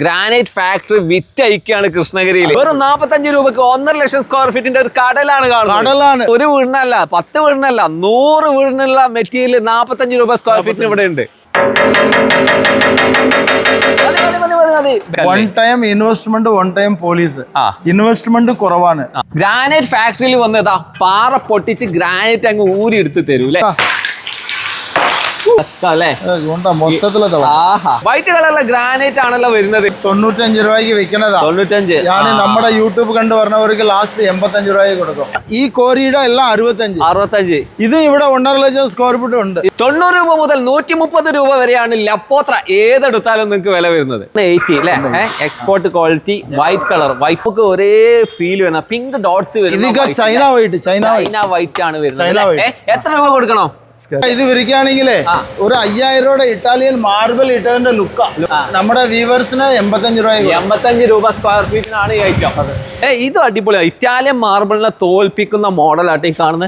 Granite factory വിറ്റയക്കാണ് കൃഷ്ണഗിരിയിൽ വെറും നാപ്പത്തഞ്ച് രൂപക്ക് ഒന്നര ലക്ഷം സ്ക്വയർ ഫീറ്റിന്റെ ഒരു കടലാണ് കാണുന്നത്. കടലാണ്. ഒരു വീടിനല്ല പത്ത് വീടിനല്ല നൂറ് വീടിനുള്ള മെറ്റീരിയൽ നാപ്പത്തഞ്ച് രൂപ സ്ക്വയർ ഫീറ്റിന് ഇവിടെ ഉണ്ട്. One time investment one time police. Investment കുറവാണ്. ഗ്രാനൈറ്റ് ഫാക്ടറിയിൽ വന്നതാ പാറ പൊട്ടിച്ച് ഗ്രാനൈറ്റ് അങ്ങ് ഊരി എടുത്ത് തരൂ അല്ലേ ആ. അല്ലേ ഏ, ഇതുകൊണ്ടാ മൊത്തത്തിലെ തള ആഹാ വൈറ്റ് കളറിലെ ഗ്രാനൈറ്റ് ആണല്ലോ വരുന്നത്. തൊണ്ണൂറ്റഞ്ച് രൂപയ്ക്ക് വിൽക്കണതാ. തൊണ്ണൂറ്റഞ്ച്. ഞാൻ നമ്മുടെ യൂട്യൂബ് കണ്ടു പറഞ്ഞവർക്ക് ലാസ്റ്റ് എൺപത്തഞ്ച് രൂപയ്ക്ക് കൊടുക്കും. ഈ കോരിയുടെ എല്ലാം അറുപത്തഞ്ച്. അറുപത്തഞ്ച്. ഇത് ഇവിടെ ഒന്നര ലക്ഷം സ്ക്വയർ ഫീറ്റ് ഉണ്ട്. തൊണ്ണൂറ് രൂപ മുതൽ നൂറ്റി മുപ്പത് രൂപ വരെയാണ് ലപ്പോത്ര ഏതെടുത്താലും നിങ്ങൾക്ക് വില വരുന്നത്. എയ്റ്റി അല്ലേ? എക്സ്പോർട്ട് ക്വാളിറ്റി വൈറ്റ് കളർ വൈപ്പൊക്കെ ഒരേ ഫീൽ വരുന്ന പിങ്ക് ഡോട്ട്സ് വരുന്നത് ചൈന വൈറ്റ് ചൈന വൈറ്റ് ആണ് വരുന്നത്? എത്ര രൂപ കൊടുക്കണോ? ഇത് വിരിക്കുകയാണെങ്കിലേ ഒരു അയ്യായിരം രൂപയുടെ ഇറ്റാലിയൻ മാർബിൾ ഇട്ടതിന്റെ ലുക്ക. നമ്മുടെ വ്യൂവേഴ്സിന് എൺപത്തഞ്ച് രൂപ എൺപത്തഞ്ച് രൂപ സ്ക്വയർ ഫീറ്റിനാണ് ഈ ഐറ്റം ഏ ഇത് അടിപൊളിയാ. ഇറ്റാലിയൻ മാർബിളിനെ തോൽപ്പിക്കുന്ന മോഡലായിട്ട് ഈ കാണുന്ന.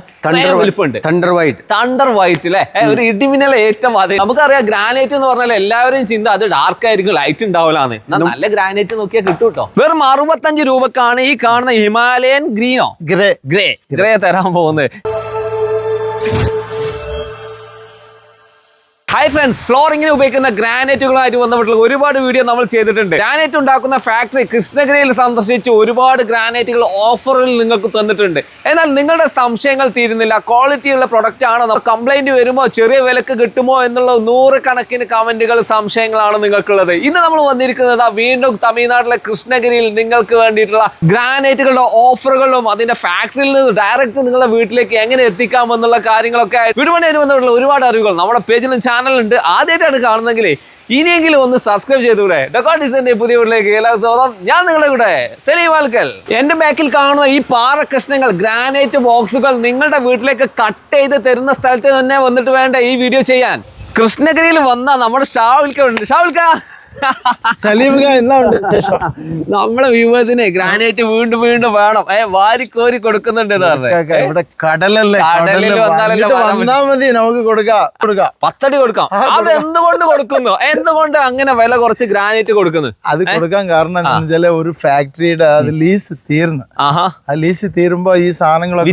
വലിപ്പുണ്ട് തണ്ടർ വൈറ്റ് തണ്ടർ വൈറ്റ് അല്ലേ ഒരു ഇടിമിന്നൽ ഏറ്റവും അതെ. നമുക്കറിയാം ഗ്രാനൈറ്റ് എന്ന് പറഞ്ഞാൽ എല്ലാവരും ചിന്ത അത് ഡാർക്ക് ആയിരിക്കും ലൈറ്റ് ഉണ്ടാവില്ലാന്ന് നല്ല ഗ്രാനൈറ്റ് നോക്കിയാൽ കിട്ടും കേട്ടോ വെറും അറുപത്തഞ്ച് രൂപക്കാണ് ഈ കാണുന്ന ഹിമാലയൻ ഗ്രീനോ? ഗ്രേ. ഗ്രേ. ഗ്രേ തരാൻ പോകുന്നത്. ഹായ് ഫ്രണ്ട്സ് ഫ്ലോറിങ്ങിന് ഉപയോഗിക്കുന്ന ഗ്രാനൈറ്റുകളായിട്ട് ബന്ധപ്പെട്ടുള്ള ഒരുപാട് വീഡിയോ നമ്മൾ ചെയ്തിട്ടുണ്ട്. ഗ്രാനൈറ്റ് ഉണ്ടാക്കുന്ന ഫാക്ടറി കൃഷ്ണഗിരിയിൽ സന്ദർശിച്ച് ഒരുപാട് ഗ്രാനൈറ്റുകൾ ഓഫറിൽ നിങ്ങൾക്ക് തന്നിട്ടുണ്ട്. എന്നാൽ നിങ്ങളുടെ സംശയങ്ങൾ തീരുന്നില്ല. ക്വാളിറ്റിയുള്ള പ്രൊഡക്റ്റ് ആണോ? കംപ്ലൈന്റ് വരുമോ? ചെറിയ വിലക്ക് കിട്ടുമോ എന്നുള്ള നൂറുകണക്കിന് കമന്റുകൾ സംശയങ്ങളാണ് നിങ്ങൾക്കുള്ളത്. ഇന്ന് നമ്മൾ വന്നിരിക്കുന്നത് വീണ്ടും തമിഴ്നാട്ടിലെ കൃഷ്ണഗിരിയിൽ നിങ്ങൾക്ക് വേണ്ടിയിട്ടുള്ള ഗ്രാനൈറ്റുകളുടെ ഓഫറുകളും അതിന്റെ ഫാക്ടറിയിൽ നിന്ന് ഡയറക്റ്റ് നിങ്ങളുടെ വീട്ടിലേക്ക് എങ്ങനെ എത്തിക്കാമെന്നുള്ള കാര്യങ്ങളൊക്കെ വീടുപണിയായിട്ട് ബന്ധപ്പെട്ടുള്ള ഒരുപാട് അറിവുകൾ നമ്മുടെ പേജിലും ചാനലുണ്ട്. ആദ്യമായിട്ടാണ് കാണുന്നെങ്കിലേ ഇനിയെങ്കിലും ഒന്ന് സബ്സ്ക്രൈബ് ചെയ്തൂടെ ഡെക്കോ ഡിസൈന്റെ പുതിയ വീട്ടിലേക്ക് എല്ലാ സ്വാഗതം. ഞാൻ നിങ്ങളുടെ കൂടെ സെലീം എന്റെ ബാക്കിൽ കാണുന്ന ഈ പാറ കഷ്ണങ്ങൾ ഗ്രാനൈറ്റ് ബോക്സുകൾ നിങ്ങളുടെ വീട്ടിലേക്ക് കട്ട് ചെയ്ത് തരുന്ന സ്ഥലത്ത് തന്നെ വന്നിട്ട് വേണ്ട ഈ വീഡിയോ ചെയ്യാൻ. കൃഷ്ണഗിരിയിൽ വന്ന നമ്മുടെ ഷാവുൽക്കുണ്ട് ഷാവുൽക്ക! എന്നാ ഉണ്ട്? നമ്മളെ വ്യൂവേഴ്സിനെ ഗ്രാനൈറ്റ് വീണ്ടും വീണ്ടും വേണം. ഏ വാരിക്കോരി കൊടുക്കുന്നുണ്ട്. ഇവിടെ കടലല്ലേ? കടലിൽ വന്നാ മതി നമുക്ക് കൊടുക്കാം. കൊടുക്കാം. പത്തടി കൊടുക്കാം. അത് എന്തുകൊണ്ട് കൊടുക്കുന്നു? എന്തുകൊണ്ട് അങ്ങനെ വില കുറച്ച് ഗ്രാനൈറ്റ് കൊടുക്കുന്നു? അത് കൊടുക്കാൻ കാരണം വെച്ചാൽ ഒരു ഫാക്ടറിയുടെ അത് ലീസ് തീർന്നു. ആ ലീസ് തീരുമ്പോ ഈ സാധനങ്ങളൊക്കെ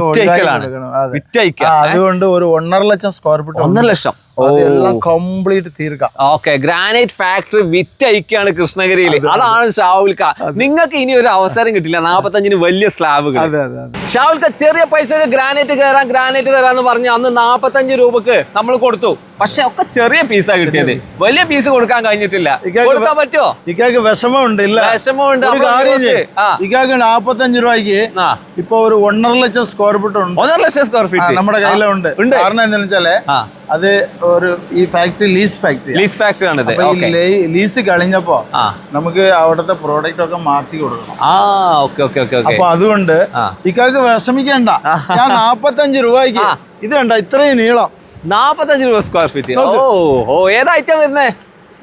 അതുകൊണ്ട് ഒരു ഒന്നര ലക്ഷം സ്ക്വയർ ഫീറ്റ് ഒന്നര ലക്ഷം. അതെല്ലാം കംപ്ലീറ്റ് തീർക്കാം. ഓക്കെ ഗ്രാനൈറ്റ് ഫാക്ടറി വിറ്റയക്കാണ് കൃഷ്ണഗിരിയിൽ അതാണ് ഷാവുൽക്ക. നിങ്ങൾക്ക് ഇനി ഒരു അവസരം കിട്ടില്ല. നാപ്പത്തഞ്ചിന് വലിയ സ്ലാബുകൾ ഷാവുൽക്ക ചെറിയ പൈസക്ക് ഗ്രാനൈറ്റ് കയറാൻ ഗ്രാനൈറ്റ് തരാന്ന് പറഞ്ഞു അന്ന് നാപ്പത്തഞ്ച് രൂപക്ക് നമ്മൾ കൊടുത്തു. പക്ഷെ ഒക്കെ ചെറിയ പീസാ കിട്ടിയത്. വലിയ പീസ് കൊടുക്കാൻ കഴിഞ്ഞിട്ടില്ല. കൊടുക്കാൻ പറ്റുമോ ഇക്കാക്ക് വിഷമമുണ്ട് ഇല്ല. വിഷമമുണ്ട്. ഇക്കാക്ക് നാപ്പത്തഞ്ച് രൂപയ്ക്ക് ഇപ്പൊ ഒരു ഒന്നര ലക്ഷം സ്ക്വയർ ഫീറ്റ് ഉണ്ട്. ഒന്നര ലക്ഷം സ്ക്വയർ ഫീറ്റ് നമ്മുടെ കയ്യിലുണ്ട്. കാരണം എന്താണെന്ന് വെച്ചാൽ അത് ഒരു ഈ factory lease factory lease factory ആണിത് ലീസ് കഴിഞ്ഞപ്പോ നമുക്ക് അവിടുത്തെ പ്രോഡക്റ്റ് ഒക്കെ മാറ്റി കൊടുക്കണം. ആ ഓക്കെ ഓക്കെ ഓക്കെ ഓക്കെ അപ്പൊ അതുകൊണ്ട് ഇക്കാക്ക് വിഷമിക്കണ്ട. ഞാൻ നാപ്പത്തഞ്ച് രൂപയ്ക്ക് ഇത് കണ്ട ഇത്രയും നീളം. നാപ്പത്തഞ്ച് രൂപ സ്ക്വയർ ഫീറ്റ് ഓ ഏതാ ഐറ്റം വരുന്നേ?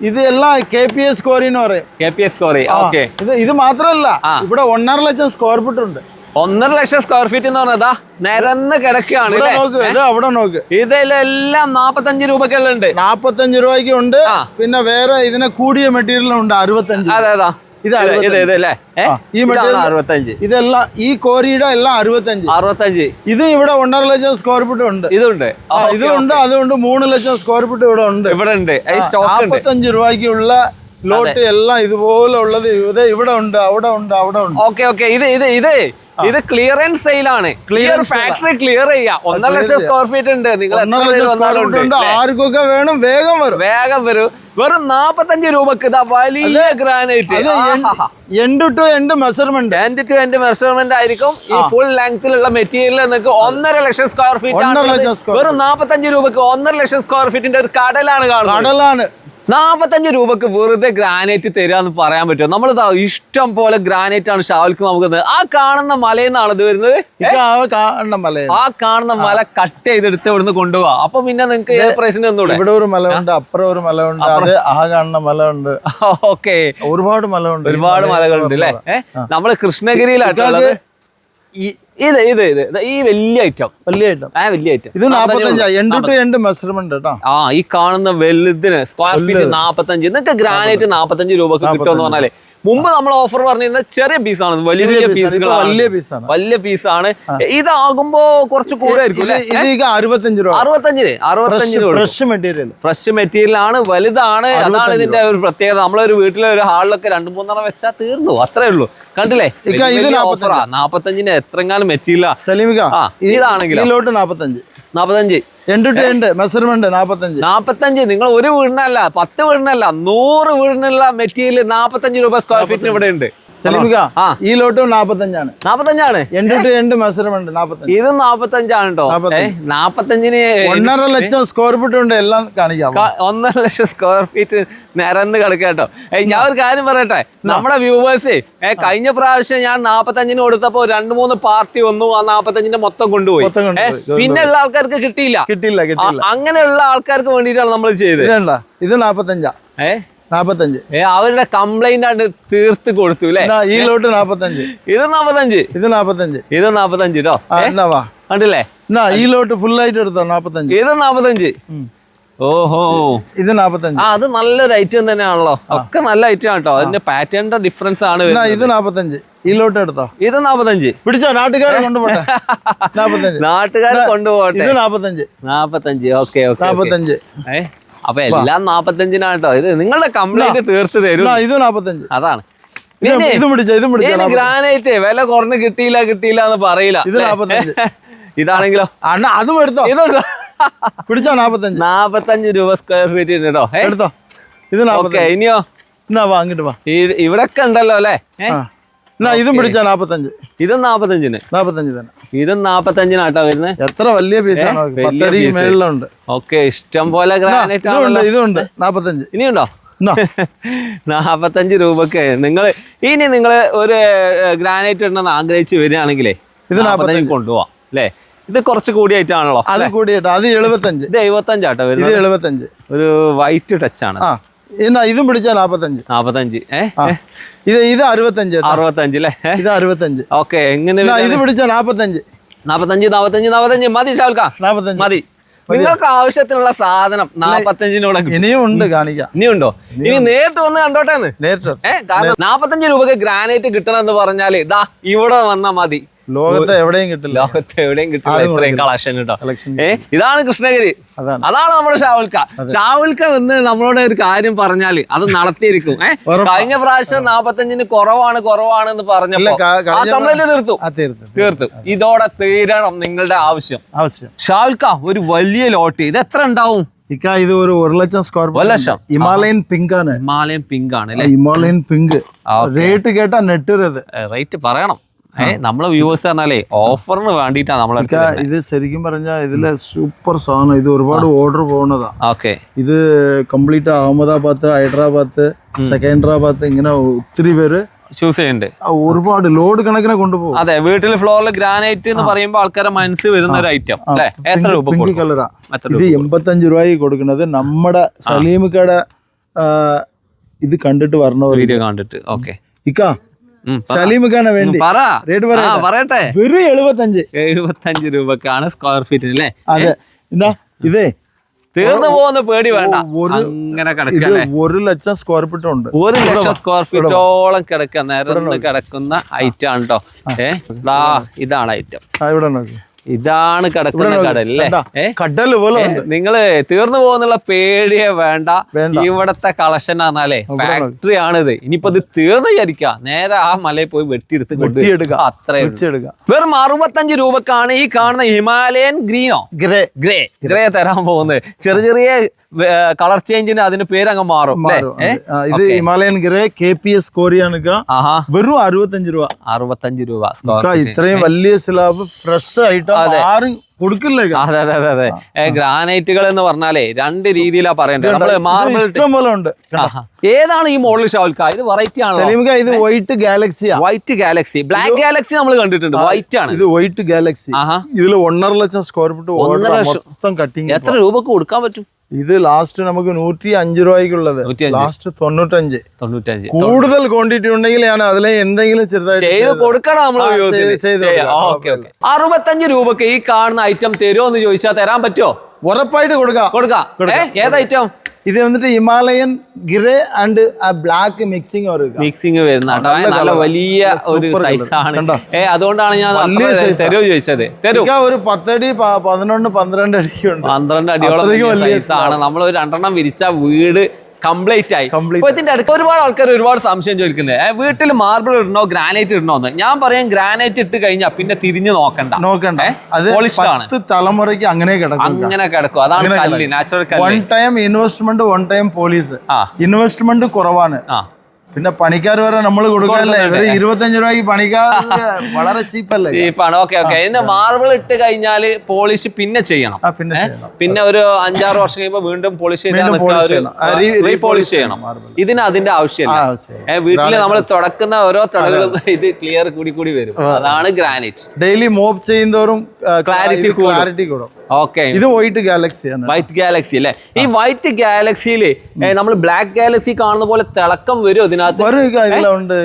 ഇത് എല്ലാം കെ പി എസ് കോറി എന്ന് പറയും. K P S quarry okay ഇത് ഇത് മാത്രമല്ല. ഇവിടെ ഒന്നര ലക്ഷം സ്ക്വയർ ഫീറ്റ് ഉണ്ട്. ഒന്നര ലക്ഷം സ്ക്വയർ ഫീറ്റ് എന്ന് പറഞ്ഞതാ നിരന്ന് കിടക്കുകയാണ് ഇതിലെല്ലാം നാപ്പത്തഞ്ച് രൂപക്കെല്ലാം ഉണ്ട്. നാപ്പത്തഞ്ച് രൂപയ്ക്ക് ഉണ്ട്. പിന്നെ വേറെ ഇതിനെ കൂടിയ മെറ്റീരിയൽ ഉണ്ട് അറുപത്തഞ്ച് അതെ അതാ. ഈ അറുപത്തഞ്ച്. ഇതെല്ലാം ഈ കോരിയുടെ എല്ലാം അറുപത്തഞ്ച്. അറുപത്തഞ്ച്. ഇത് ഇവിടെ ഒന്നര ലക്ഷം സ്ക്വയർ ഫീറ്റ് ഉണ്ട്. ഇതുണ്ട്. ഇതുണ്ട് അതുകൊണ്ട് മൂന്ന് ലക്ഷം സ്ക്വയർ ഫീറ്റ് ഇവിടെ ഉണ്ട്. ഇവിടെ ഉണ്ട്. നാപ്പത്തഞ്ച് രൂപയ്ക്കുള്ള ലോട്ട് എല്ലാം ഇതുപോലെ ഉള്ളത് ഇത് ഇവിടെ ഉണ്ട് അവിടെ ഉണ്ട് അവിടെ ഉണ്ട്. Okay okay. ഇത് ഇത് ഇത് ഇത് ക്ലിയറൻസ് ആണ്. ക്ലിയർ. ഫാക്ടറി ക്ലിയർ ചെയ്യാം. ഒന്നര ലക്ഷം സ്ക്വയർ ഫീറ്റ് ഉണ്ട്. നിങ്ങൾ ആർക്കൊക്കെ വേണം വേഗം വരും. വേഗം വരും. വെറും നാപ്പത്തഞ്ച് രൂപക്ക് ഇതാ വലിയ granite end to end measurement end to end measurement ആയിരിക്കും. ഈ ഫുൾ ലെങ്തിലുള്ള മെറ്റീരിയൽ നിങ്ങൾക്ക് ഒന്നര ലക്ഷം സ്ക്വയർ ഫീറ്റ് വെറും നാപ്പത്തഞ്ച് രൂപക്ക് ഒന്നര ലക്ഷം സ്ക്വയർ ഫീറ്റിന്റെ ഒരു കടലാണ് കാണുന്നത്. കടലാണ്. നാപ്പത്തഞ്ച് രൂപക്ക് വെറുതെ ഗ്രാനൈറ്റ് തരിക എന്ന് പറയാൻ പറ്റുമോ? നമ്മൾ ഇഷ്ടം പോലെ ഗ്രാനൈറ്റ് ആണ് ഷാവൽക്ക് നമുക്ക് ആ കാണുന്ന മലയെന്നാണ് ഇത് വരുന്നത്. ആ കാണുന്ന മല കട്ട് ചെയ്തെടുത്ത് ഇവിടുന്ന് കൊണ്ടുപോവാ. അപ്പൊ പിന്നെ നിങ്ങൾക്ക് ഏത് പ്രൈസിന് ഇവിടെ ഒരു മല ഉണ്ട് അപ്പുറം ഒരു മല ഉണ്ട് അത് ആ കാണുന്ന മല ഉണ്ട് ഓക്കെ. ഒരുപാട് മല ഉണ്ട് ഒരുപാട് മലകളുണ്ട് അല്ലേ? നമ്മൾ കൃഷ്ണഗിരിയിലാണ് ഈ ഇത് ഇത് ഇത്. ഈ വലിയ ഐറ്റം വലിയ ഐറ്റം ആ വലിയ ഐറ്റം ഇത് നാപ്പത്തഞ്ചാ എൻഡ് ടു എൻഡ് മെഷർമെന്റ് കേട്ടോ ആ ഈ കാണുന്ന വലുതിന് സ്ക്വയർ ഫീറ്റ് നാപ്പത്തഞ്ച്. നിങ്ങൾക്ക് ഗ്രാനൈറ്റ് നാപ്പത്തഞ്ച് രൂപക്ക് കിട്ടുമെന്ന് പറഞ്ഞാൽ. മുമ്പ് നമ്മൾ ഓഫർ പറഞ്ഞിരുന്ന ചെറിയ പീസാണ് വലിയ വലിയ piece പീസുകളാണ് വലിയ പീസാണ് വലിയ പീസാണ് ഇതാകുമ്പോ കുറച്ച് കൂടുതലായിരിക്കും അറുപത്തഞ്ച് രൂപ. അറുപത്തഞ്ചിന് അറുപത്തഞ്ചിന് രൂപ ഫ്രഷ് മെറ്റീരിയൽ ഫ്രഷ് മെറ്റീരിയൽ ആണ് വലുതാണ്. അതാണ് ഇതിന്റെ ഒരു പ്രത്യേകത. നമ്മളൊരു വീട്ടിലെ ഒരു ഹാളിലൊക്കെ രണ്ടു മൂന്നെണ്ണം വെച്ചാൽ തീർന്നു. അത്രേ ഉള്ളൂ. കണ്ടില്ലേ? നാപ്പത്തഞ്ചിന് എത്രങ്ങാനും മെറ്റീരിയലാ സലീമിക ഇതാണെങ്കിൽ നാപ്പത്തഞ്ച്. നാപ്പത്തഞ്ച്. എൻഡ് ടു എൻഡ് മെഷർമെന്റ് നാപ്പത്തഞ്ച്. നാപ്പത്തഞ്ച്. നിങ്ങൾ ഒരു വീടിനല്ല പത്ത് വീടിനല്ല നൂറ് വീടിനുള്ള മെറ്റീരിയൽ നാപ്പത്തഞ്ച് രൂപ സ്ക്വയർ ഫീറ്റിന് ഇവിടെ ഉണ്ട്. സലീമിക. ഈ ലോട്ടും നാപ്പത്തഞ്ചാണ്. നാപ്പത്തഞ്ചാണ്? എൻഡ് ടു എൻഡ് മെഷർമെന്റ് നാപ്പത്തഞ്ച്. ഇത് നാപ്പത്തഞ്ചാണ് കേട്ടോ നാപ്പത്തഞ്ചിന് ഒന്നര ലക്ഷം സ്ക്വയർ ഫീറ്റ് ഉണ്ട് എല്ലാം കാണിക്കാം. ഒന്നര ലക്ഷം സ്ക്വയർ ഫീറ്റ് നിരന്ന് കളിക്കാട്ടോ ഞാൻ ഒരു കാര്യം പറയട്ടെ? നമ്മുടെ വ്യൂവേഴ്സേ കഴിഞ്ഞ പ്രാവശ്യം ഞാൻ നാപ്പത്തഞ്ചിന് കൊടുത്തപ്പോ രണ്ട് മൂന്ന് പാർട്ടി വന്നു ആ നാപ്പത്തഞ്ചിന്റെ മൊത്തം കൊണ്ടുപോയി. പിന്നെ ഉള്ള ആൾക്കാർക്ക് കിട്ടിയില്ല. കിട്ടിയില്ല അങ്ങനെയുള്ള ആൾക്കാർക്ക് വേണ്ടിയിട്ടാണ് നമ്മൾ ചെയ്തത്. ഇത് നാപ്പത്തഞ്ചാ. ഏ? നാപ്പത്തഞ്ച്. ഏ അവരുടെ കംപ്ലൈന്റ് ആണ് തീർത്ത് കൊടുത്തു അല്ലേ ഈ ലോട്ട് നാപ്പത്തഞ്ച്. ഇത് നാപ്പത്തഞ്ച്. ഇത് നാപ്പത്തഞ്ച്. ഇത് നാപ്പത്തഞ്ച് കേട്ടോ എന്നാ വാ. കണ്ടില്ലേ? എന്നാ ഈ ലോട്ട് ഫുൾ ആയിട്ട് എടുത്തോ നാപ്പത്തഞ്ച്. ഇത് നാപ്പത്തഞ്ച്. ഓഹോ. ഇത് നാപ്പത്തഞ്ച്. ആ അത് നല്ലൊരു ഐറ്റം തന്നെയാണല്ലോ. ഒക്കെ നല്ല ഐറ്റം ആട്ടോ. അതിന്റെ പാറ്റേണിന്റെ ഡിഫറൻസ് ആണ്. ഇത് നാപ്പത്തഞ്ച്. ഇതിലോട്ട് ലോട്ട് എടുത്തോ. ഇത് നാപ്പത്തഞ്ച്. പിടിച്ചോ നാട്ടുകാരെ കൊണ്ടുപോട്ടെ. നാപ്പത്തഞ്ച്. നാട്ടുകാരെ കൊണ്ടുപോകട്ടെ ഇത് നാപ്പത്തഞ്ച്. നാപ്പത്തഞ്ച്. ഓക്കെ ഓക്കെ നാപ്പത്തഞ്ച്. അപ്പൊ എല്ലാം നാപ്പത്തഞ്ചിനാട്ടോ. ഇത് നിങ്ങളുടെ കംപ്ലൈന്റ് തീർത്ത് തരും. ഇത് നാപ്പത്തഞ്ച്. അതാണ്. ഗ്രാനൈറ്റ് വില കുറഞ്ഞ് കിട്ടിയില്ല കിട്ടിയില്ല എന്ന് പറയില്ല. ഇത് നാപ്പത്തഞ്ച്. ഇതാണെങ്കിലോ? അണ്ണ അതും എടുത്തോ. ഇതെടുത്തോ പിടിച്ചോ നാപ്പത്തഞ്ച്? നാപ്പത്തഞ്ച് രൂപ സ്ക്വയർ ഫീറ്റ് കേട്ടോ എടുത്തോ. ഇത് ഓക്കെ ഇനിയോ? എന്നാ വാ അങ്ങോട്ട് വാ. ഇവിടൊക്കെ ഉണ്ടല്ലോ അല്ലേ? എന്നാ ഇതും പിടിച്ചോ നാപ്പത്തഞ്ച്. ഇതും നാപ്പത്തഞ്ചിന്. നാപ്പത്തഞ്ച് തന്നെ. ഇതും നാപ്പത്തഞ്ചിനാട്ടോ വരുന്നത് എത്ര വലിയ പീസാണ്. മേളിലുണ്ട്. ഓക്കെ ഇഷ്ടം പോലെ ഗ്രാനൈറ്റ് ഇതുണ്ട് നാപ്പത്തഞ്ച്. ഇനിയുണ്ടോ? നാപ്പത്തഞ്ച് രൂപക്ക് നിങ്ങൾ ഇനി നിങ്ങൾ ഒരു ഗ്രാനൈറ്റ് ഉണ്ടെന്ന് ആഗ്രഹിച്ച് വരികയാണെങ്കിലേ ഇത് നാപ്പത്തഞ്ച്. കൊണ്ടുപോവാം അല്ലേ? ഇത് കുറച്ച് കൂടിയായിട്ടാണല്ലോ അത് കൂടിയിട്ട് അത് എഴുപത്തഞ്ച്. ഇത് എഴുപത്തഞ്ചാട്ടോ ഇത് എഴുപത്തഞ്ച്. ഒരു വൈറ്റ് ടച്ച് ആണ്. എന്നാ ഇതും പിടിച്ചാൽ നാപ്പത്തഞ്ച്. നാപ്പത്തഞ്ച്. ഇത് ഇത് അറുപത്തഞ്ച്. അറുപത്തഞ്ച് അല്ലേ ഇത് അറുപത്തഞ്ച്. ഓക്കെ എങ്ങനെ ഇത് പിടിച്ചാൽ നാപ്പത്തഞ്ച്. നാപ്പത്തഞ്ച് നാപ്പത്തഞ്ച് നാപ്പത്തഞ്ച്. മതി ഷാൽക്കാ നാപ്പത്തഞ്ച്. മതി. നിങ്ങൾക്ക് ആവശ്യത്തിനുള്ള സാധനം നാപ്പത്തഞ്ചിനോട്. ഇനിയും ഉണ്ട് കാണിക്കാം. ഇനിയുണ്ടോ ഇനി നേരിട്ട് വന്ന് കണ്ടോട്ടേന്ന്? നേരിട്ട് ഏ കാരണം നാപ്പത്തഞ്ച് രൂപക്ക് ഗ്രാനൈറ്റ് കിട്ടണം എന്ന് പറഞ്ഞാൽ ഇതാ ഇവിടെ വന്നാ മതി. ലോകത്ത് എവിടെയും കിട്ടില്ല. ലോകത്തെ എവിടെയും കിട്ടില്ല. ഇത്രയും കളക്ഷൻ കേട്ടോ. ഏ ഇതാണ് കൃഷ്ണഗിരി. അതാണ്. നമ്മുടെ ഷാവുൽക്ക. ഷാവുൽക്ക വന്ന് നമ്മളോട് ഒരു കാര്യം പറഞ്ഞാൽ അത് നടത്തിയിരിക്കും. കഴിഞ്ഞ പ്രാവശ്യം നാപ്പത്തഞ്ചിന് കുറവാണ് കുറവാണ് എന്ന് കംപ്ലൈന്റ് തീർത്തു. തീർത്തു ഇതോടെ തീരണം നിങ്ങളുടെ ആവശ്യം. ആവശ്യം. ഷാവുൽക്ക ഒരു വലിയ ലോട്ട്. ഇത് എത്ര ഉണ്ടാവും? ഇക്ക ഇത് ഒരു ഒരു ലക്ഷം സ്ക്വയർ ഒരു ലക്ഷം. ഹിമാലയൻ പിങ്ക് ആണ്. ഹിമാലയൻ പിങ്ക് ആണ് ഹിമാലയൻ പിങ്ക് റേറ്റ് കേട്ടാ നെട്ടുരത്. റേറ്റ് പറയണം. നമ്മളെ വ്യൂവേഴ്സ് പറഞ്ഞാലേ ഓഫറിന് വേണ്ടിയിട്ടാണ് നമ്മളെ ഇത് ശരിക്കും പറഞ്ഞാൽ ഇതിലെ സൂപ്പർ സാധനം. ഇത് ഒരുപാട് ഓർഡർ പോകുന്നതാ ഓക്കെ. ഇത് കംപ്ലീറ്റ് അഹമ്മദാബാദ് ഹൈദരാബാദ് സെക്കൻഡറാബാദ് ഇങ്ങനെ ഒത്തിരി പേര് ചൂസ് ചെയ്യുന്നുണ്ട് ഒരുപാട് ലോഡ് കണക്കിനെ കൊണ്ടുപോകും. അതെ വീട്ടിൽ ഫ്ലോറിൽ ഗ്രാനൈറ്റ് എന്ന് പറയുമ്പോൾ ആൾക്കാരെ മനസ്സിൽ വരുന്ന ഒരു ഐറ്റം എത്ര രൂപ പിങ്ക്? കളറാ ഇത് എൺപത്തഞ്ച് രൂപയ്ക്ക് കൊടുക്കുന്നത് നമ്മുടെ സലീമിക്കയുടെ ഇത് കണ്ടിട്ട് വരണോ വീഡിയോ കണ്ടിട്ട് ഓക്കെ. ഇക്ക സലീമിക്കാണ് വേണ്ടി. പറ. റേറ്റ് പറയട്ടെ. വെറും എഴുപത്തഞ്ച്. എഴുപത്തഞ്ച് രൂപക്കാണ് സ്ക്വയർ ഫീറ്റ് അല്ലേ? അതെ. എന്താ ഇതേ. തീർന്നു പോകുന്ന പേടി വേണ്ട. അങ്ങനെ കിടക്കല്ലേ ഒരു ലക്ഷം സ്ക്വയർ ഫീറ്റ് ഉണ്ട്. ഒരു ലക്ഷം സ്ക്വയർ ഫീറ്റോളം കിടക്കുക. നിരന്ന് കിടക്കുന്ന ഐറ്റം ആണ് കേട്ടോ ഏ? ഇതാണ് ഐറ്റം ഇവിടെ നോക്കി. ഇതാണ് കിടക്കുന്ന കടൽ അല്ലേ? കടൽ പോലെ നിങ്ങൾ തീർന്നു പോകുന്നുള്ള പേടിയെ വേണ്ട. ഇവിടത്തെ കളക്ഷൻ പറഞ്ഞാലേ ഫാക്ടറി ആണിത്. ഇനിയിപ്പോ ഇത് തീർന്നു വിചാരിക്ക നേരെ ആ മലയിൽ പോയി വെട്ടിയെടുത്ത് കൊണ്ട് അത്ര വെറും അറുപത്തഞ്ച് രൂപക്കാണ് ഈ കാണുന്ന ഹിമാലയൻ ഗ്രീനോ? ഗ്രേ. ഗ്രേ. ഗ്രേ തരാൻ പോകുന്നത്. ചെറിയ ചെറിയ കളർ ചേഞ്ചിന് അതിന് പേരങ്ങ് മാറും. ഇത് Himalayan grey K P S കോരിയാണ് വെറും അറുപത്തഞ്ച് രൂപ. അറുപത്തഞ്ച് രൂപ ഇത്രയും വലിയ സ്ലാബ് ഫ്രഷ് ആയിട്ട് ആരും കൊടുക്കില്ല. അതെ അതെ അതെ അതെ. ഗ്രാനൈറ്റുകൾ എന്ന് പറഞ്ഞാലേ രണ്ട് രീതിയിലാ പറയണ്ടത്. നമ്മൾ മാർബിൾ ഇഷ്ടം പോലെ ഉണ്ട്. ഏതാണ് ഈ മോഡൽ ഷാവൽക്ക? ഇത് വെറൈറ്റി ആണ്? ഇത് white galaxy white galaxy black galaxy നമ്മൾ കണ്ടിട്ടുണ്ട്. വൈറ്റ് ആണ്. ഇത് വൈറ്റ് ഗാലക്സി ഇതിൽ ഒന്നര ലക്ഷം സ്ക്വയർ ഫീറ്റ് മൊത്തം കട്ടിങ് എത്ര രൂപക്ക് കൊടുക്കാൻ പറ്റും? ഇത് ലാസ്റ്റ് നമുക്ക് നൂറ്റി അഞ്ച് രൂപയ്ക്കുള്ളത്. 105. ലാസ്റ്റ് തൊണ്ണൂറ്റഞ്ച്. തൊണ്ണൂറ്റഞ്ച്. കൂടുതൽ ക്വാണ്ടിറ്റി ഉണ്ടെങ്കിൽ ഞാൻ അതിലെ എന്തെങ്കിലും ചെറുതായിട്ട് അറുപത്തഞ്ച് രൂപക്ക് ഈ കാണുന്ന ഐറ്റം തരുമോ എന്ന് ചോദിച്ചാൽ തരാൻ പറ്റുമോ ഉറപ്പായിട്ട് കൊടുക്കാം. കൊടുക്കാം. ഏത് ഐറ്റം ഇത് വന്നിട്ട് Himalayan grey and black mixing mixing വരുന്ന നല്ല വലിയ ഒരു സൈസാണ്? അതുകൊണ്ടാണ് ഞാൻ തരോ. ചോദിച്ചത് ഒരു പത്തടി പതിനൊന്ന് പന്ത്രണ്ട് അടി പന്ത്രണ്ട് അടിയോളം സൈസാണ് നമ്മൾ ഒരു രണ്ടെണ്ണം വിരിച്ച വീട് കംപ്ലീറ്റ് ആയി. അപ്പൊ ഇപ്പൊ ഇതിന്റെ അടുത്ത് ഒരുപാട് ആൾക്കാർ ഒരുപാട് സംശയം ചോദിക്കുന്നത് വീട്ടിൽ മാർബിൾ ഇടണോ ഗ്രാനൈറ്റ് ഇടണോ എന്ന്. ഞാൻ പറയാം ഗ്രാനൈറ്റ് ഇട്ട് കഴിഞ്ഞാൽ പിന്നെ തിരിഞ്ഞു നോക്കണ്ട. നോക്കണ്ട. അത്. പത്ത് തലമുറയ്ക്ക് അങ്ങനെ കിടക്കും അങ്ങനെ കിടക്കും. അതാണ്. Natural one time investment one time police investment കുറവാണ്. ആ. പിന്നെ പണിക്കാർ വരെ നമ്മൾ കൊടുക്കാനല്ലേ ഇവർ ഇരുപത്തഞ്ച് രൂപയ്ക്ക് പണിക്കാർ വളരെ ചീപ്പല്ലേ? ചീപ്പാണ്. Okay okay. ഇന്ന് മാർബിൾ ഇട്ട് കഴിഞ്ഞാൽ പോളിഷ് പിന്നെ ചെയ്യണം. പിന്നെ പിന്നെ ഒരു അഞ്ചാറ് വർഷം കഴിയുമ്പോൾ വീണ്ടും പോളിഷ് റീപോളിഷ് ചെയ്യണം. ഇതിന് അതിന്റെ ആവശ്യമില്ല. ശരി. വീട്ടിൽ നമ്മൾ തുടക്കുന്ന ഓരോ തടകളും ഇത് ക്ലിയർ കൂടി കൂടി വരും. അതാണ് ഗ്രാനൈറ്റ് ഡെയിലി മോപ്പ് ചെയ്യുന്നതോറും ക്ലാരിറ്റി. ക്ലാരിറ്റി കൂടും. ഓക്കെ. ഇത് വൈറ്റ് ഗാലക്സി ആണ് വൈറ്റ് ഗാലക്സി അല്ലേ? ഈ വൈറ്റ് ഗാലക്സിയിൽ നമ്മൾ ബ്ലാക്ക് ഗാലക്സി കാണുന്ന പോലെ തിളക്കം വരും ഇതിനകത്ത്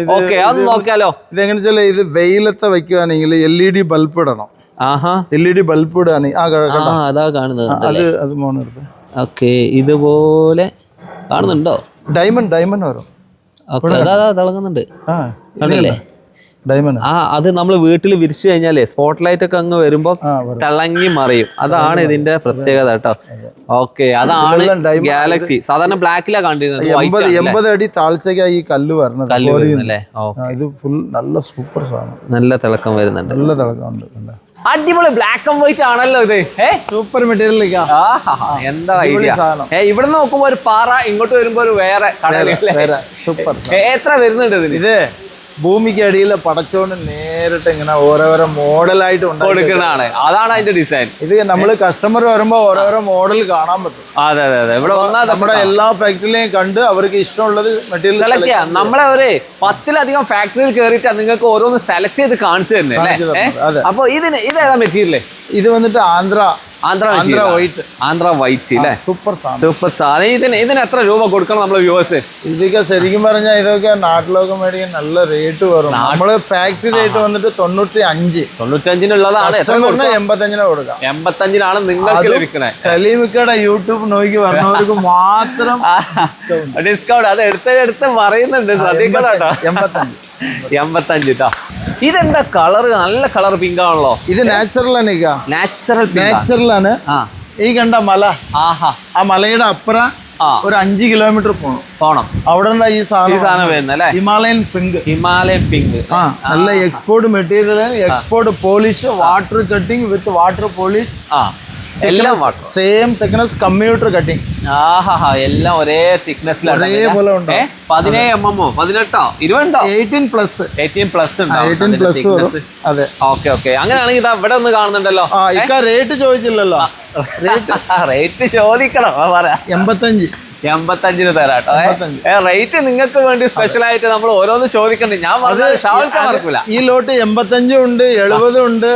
ഇത് ഓക്കെ അത് നോക്കിയാലോ? ഇതെങ്ങനെ വെച്ചാൽ ഇത് വെയിലത്തെ വെക്കുകയാണെങ്കിൽ എൽ ഇ ഡി ബൾബ് ഇടണം. ആഹാ. എൽ ഇ ഡി ബൾബ് ഇടുകയാണെങ്കിൽ അതാ കാണുന്നത് അത് അത് മോണെടുത്ത് ഓക്കെ ഇതുപോലെ കാണുന്നുണ്ടോ? ഡയമണ്ട് ഡയമണ്ട് വരും. തിളങ്ങുന്നുണ്ട്. കണ്ടില്ലേ? ഡയമണ്ട് ആ അത് നമ്മൾ വീട്ടിൽ വിരിച്ചു കഴിഞ്ഞാലേ സ്പോട്ട് ലൈറ്റ് ഒക്കെ അങ്ങ് വരുമ്പോ തിളങ്ങി മറിയും. അതാണ് ഇതിന്റെ പ്രത്യേകത കേട്ടോ. ഓക്കെ അതാണ് ഗാലക്സി സാധാരണ ബ്ലാക്കിലാ കണ്ടിരുന്നത്. എൺപത് എൺപത് അടി താഴ്ചക്കായി ഈ കല്ല് ആ, ഇത് ഫുൾ നല്ല സൂപ്പർ സാധനം. നല്ല തിളക്കം വരുന്നുണ്ട്. നല്ല തിളക്കമുണ്ട്? അടിപൊളി ബ്ലാക്ക് ആൻഡ് വൈറ്റ് ആണല്ലോ ഇത്. സൂപ്പർ മെറ്റീരിയൽ എന്താ ഐഡിയ ഇവിടെ നോക്കുമ്പോ ഒരു പാറ ഇങ്ങോട്ട് വരുമ്പോ ഒരു വേറെ സൂപ്പർ എത്ര വരുന്നുണ്ട് ഇത് ഭൂമിക്ക് അടിയിൽ പടച്ചോണ്ട് നേരിട്ട് ഇങ്ങനെ ഓരോരോ മോഡലായിട്ട് കൊടുക്കുന്നതാണ്. അതാണ് അതിന്റെ ഡിസൈൻ ഇത് നമ്മൾ കസ്റ്റമർ വരുമ്പോൾ ഓരോരോ മോഡൽ കാണാൻ പറ്റും. അതെ അതെ അതെ. ഇവിടെ വന്നാൽ നമ്മുടെ എല്ലാ ഫാക്ടറിയിലെയും കണ്ട് അവർക്ക് ഇഷ്ടമുള്ളത് മെറ്റീരിയൽ സെലക്ട് ചെയ്യാം. നമ്മളെ ഒരു പത്തിലധികം ഫാക്ടറിയിൽ കയറിയിട്ട് നിങ്ങൾക്ക് ഓരോന്ന് സെലക്ട് ചെയ്ത് കാണിച്ചു തന്നെ. അപ്പൊ ഇതിന് ഇതേതാ മെറ്റീരിയൽ ഇത് വന്നിട്ട് ആന്ധ്ര ആന്ധ്ര ആന്ധ്ര material ആന്ധ്ര വൈറ്റ് അല്ലേ സൂപ്പർ സാധനം. സൂപ്പർ സാധനം. ഇതിന് ഇതിന് എത്ര രൂപ കൊടുക്കണം നമ്മളെ വ്യൂവേഴ്സ് ഇതൊക്കെ ശരിക്കും പറഞ്ഞാൽ ഇതൊക്കെ നാട്ടിലൊക്കെ മേടിക്കാൻ നല്ല റേറ്റ് വരും. നമ്മൾ ഫാക്ടറി റേറ്റ് വന്നിട്ട് തൊണ്ണൂറ്റി അഞ്ച് തൊണ്ണൂറ്റഞ്ചിനുള്ളതാണ് എൺപത്തഞ്ചിന് കൊടുക്കാം. എൺപത്തഞ്ചിനാണ് നിങ്ങൾക്ക് ലഭിക്കുന്നത് സലീമിക്കയുടെ യൂട്യൂബ് നോക്കി വന്നവർക്ക് മാത്രം ഡിസ്കൗണ്ട് അത് എടുത്ത് എടുത്ത് പറയുന്നുണ്ട് ശ്രദ്ധിക്കണം എൺപത്തഞ്ച്. എൺപത്തഞ്ച്. കേട്ടോ ഇതെന്താ കളർ നല്ല കളർ പിങ്ക് ആണല്ലോ. ഇത് നാച്ചുറൽ ആണ് നാച്ചുറൽ നാച്ചുറൽ ആണ്. ഈ കണ്ട മല. ആഹാ. ആ മലയുടെ അപ്പുറം ഒരു അഞ്ച് കിലോമീറ്റർ പോകണം പോണം. അവിടെ നിന്നാ ഈ ഈ സാധനം സാധനം വരുന്നത് അല്ലേ? ഹിമാലയൻ പിങ്ക് ഹിമാലയൻ പിങ്ക് ആ നല്ല export material export polish water cutting with water polish ആ. എല്ലാം സെയിം തിക്നെസ് കമ്പ്യൂട്ടർ കട്ടിങ് ആഹാ എല്ലാം ഒരേ തിക്നെസ്സിലാണ് ഒരേപോലെ ഉണ്ടാവും. പതിനേഴ് എം എമ്മോ പതിനെട്ടോ? ഇരുപതോ eighteen plus eighteen plus eighteen plus അതെ. ഓക്കെ ഓക്കെ അങ്ങനെയാണെങ്കിൽ ഇതാ ഇവിടെ ഒന്ന് കാണുന്നുണ്ടല്ലോ. ഇക്ക റേറ്റ് ചോദിച്ചില്ലല്ലോ. റേറ്റ് ചോദിക്കണം പറയാ. പറ എൺപത്തഞ്ച്. എൺപത്തഞ്ചിന് തരാട്ടോ റേറ്റ് നിങ്ങൾക്ക് വേണ്ടി സ്പെഷ്യൽ ആയിട്ട് നമ്മൾ ഓരോന്ന് ചോദിക്കണ്ടേ ഞാൻ പറഞ്ഞത് ഷാവൽക്കാൻ മറക്കൂല ഈ ലോട്ട് എൺപത്തഞ്ചും ഉണ്ട് എഴുപതും ഉണ്ട്.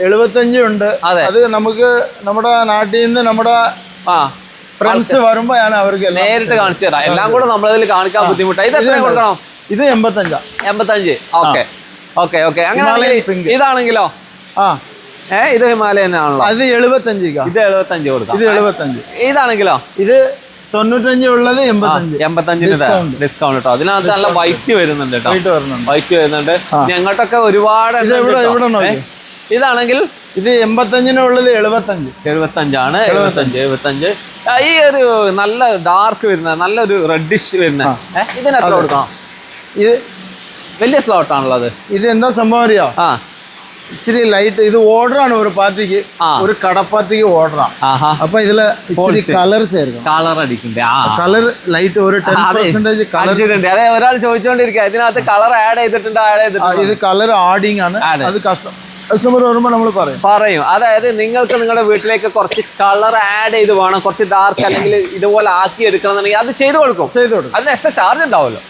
എഴുപത്തഞ്ചും ഉണ്ട്. അതെ. അത് നമുക്ക് നമ്മുടെ നാട്ടിൽ നിന്ന് നമ്മുടെ ആ. ഫ്രണ്ട്സ് വരുമ്പോ ഞാൻ അവർക്ക് നേരിട്ട് കാണിച്ചു തരാം. എല്ലാം കൂടെ നമ്മളതിൽ കാണിക്കാൻ ബുദ്ധിമുട്ടാണ് ഇത് എത്ര കൊടുക്കണം? ഇത് എൺപത്തഞ്ചാ. എൺപത്തഞ്ച്. ഓക്കെ. Okay okay. അങ്ങനെ. ഇതാണെങ്കിലോ? ആ. ഏ ഇത് ഹിമാലയൻ ആണല്ലോ. അത് എഴുപത്തഞ്ച്. ഇത് എഴുപത്തഞ്ച് കൊടുക്കാം. ഇത് എഴുപത്തഞ്ച്. ഇതാണെങ്കിലോ? ഇത് തൊണ്ണൂറ്റഞ്ച് ഉള്ളത് എൺപത്തഞ്ച്. എൺപത്തഞ്ചിന് ഡിസ്കൗണ്ട് കേട്ടോ അതിനകത്ത് നല്ല വൈറ്റ് വരുന്നുണ്ട് കേട്ടോ. വൈറ്റ് വരുന്നുണ്ട്. ഞങ്ങോട്ടൊക്കെ ഒരുപാട് ഇവിടെ ഇവിടെ ഇതാണെങ്കിൽ ഇത് എൺപത്തഞ്ചിനുള്ളത് എഴുപത്തഞ്ച്. എഴുപത്തഞ്ചാണ്. എഴുപത്തഞ്ച്. എഴുപത്തഞ്ച്. ഈ ഒരു നല്ല ഡാർക്ക് വരുന്ന നല്ലൊരു റെഡിഷ് വരുന്ന. ഇതിന് എത്ര കൊടുക്കണം? ഇത് വലിയ സ്ലോട്ട് ആണല്ലോ അത് ഇത് എന്താ സംഭവം അറിയോ? ആ. ഇച്ചിരി ലൈറ്റ് ഇത് ഓർഡറാണ് ഒരു പാർട്ടിക്ക്. ഒരു കടപ്പാർട്ടിക്ക് ഓർഡറാണ് അപ്പൊ ഇതിൽ ഇച്ചിരി കളർസ് ആയിരിക്കും കളർ അടിക്കണ്ടേ? ആ. കളർ ലൈറ്റ് ഒരു ടെൻ പെർസെന്റേജ് കളർ അതെ ഒരാൾ ചോദിച്ചോണ്ടിരിക്കുക ഇതിനകത്ത് കളർ ആഡ് ചെയ്തിട്ടുണ്ട് ആഡ് ചെയ്തിട്ടുണ്ട്. ഇത് കളർ ആഡിങ് ആണ്. അത് കസ്റ്റമർ വരുമ്പോൾ നമ്മൾ പറയും. പറയും. അതായത് നിങ്ങൾക്ക് നിങ്ങളുടെ വീട്ടിലേക്ക് കുറച്ച് കളർ ആഡ് ചെയ്ത് വേണം കുറച്ച് ഡാർക്ക് അല്ലെങ്കിൽ ഇതുപോലെ ആക്കി എടുക്കണം എന്നുണ്ടെങ്കിൽ അത് ചെയ്തു കൊടുക്കും. ചെയ്തു കൊടുക്കും. അതിന് എക്സ്ട്രാ ചാർജ് ഉണ്ടാവുമല്ലോ.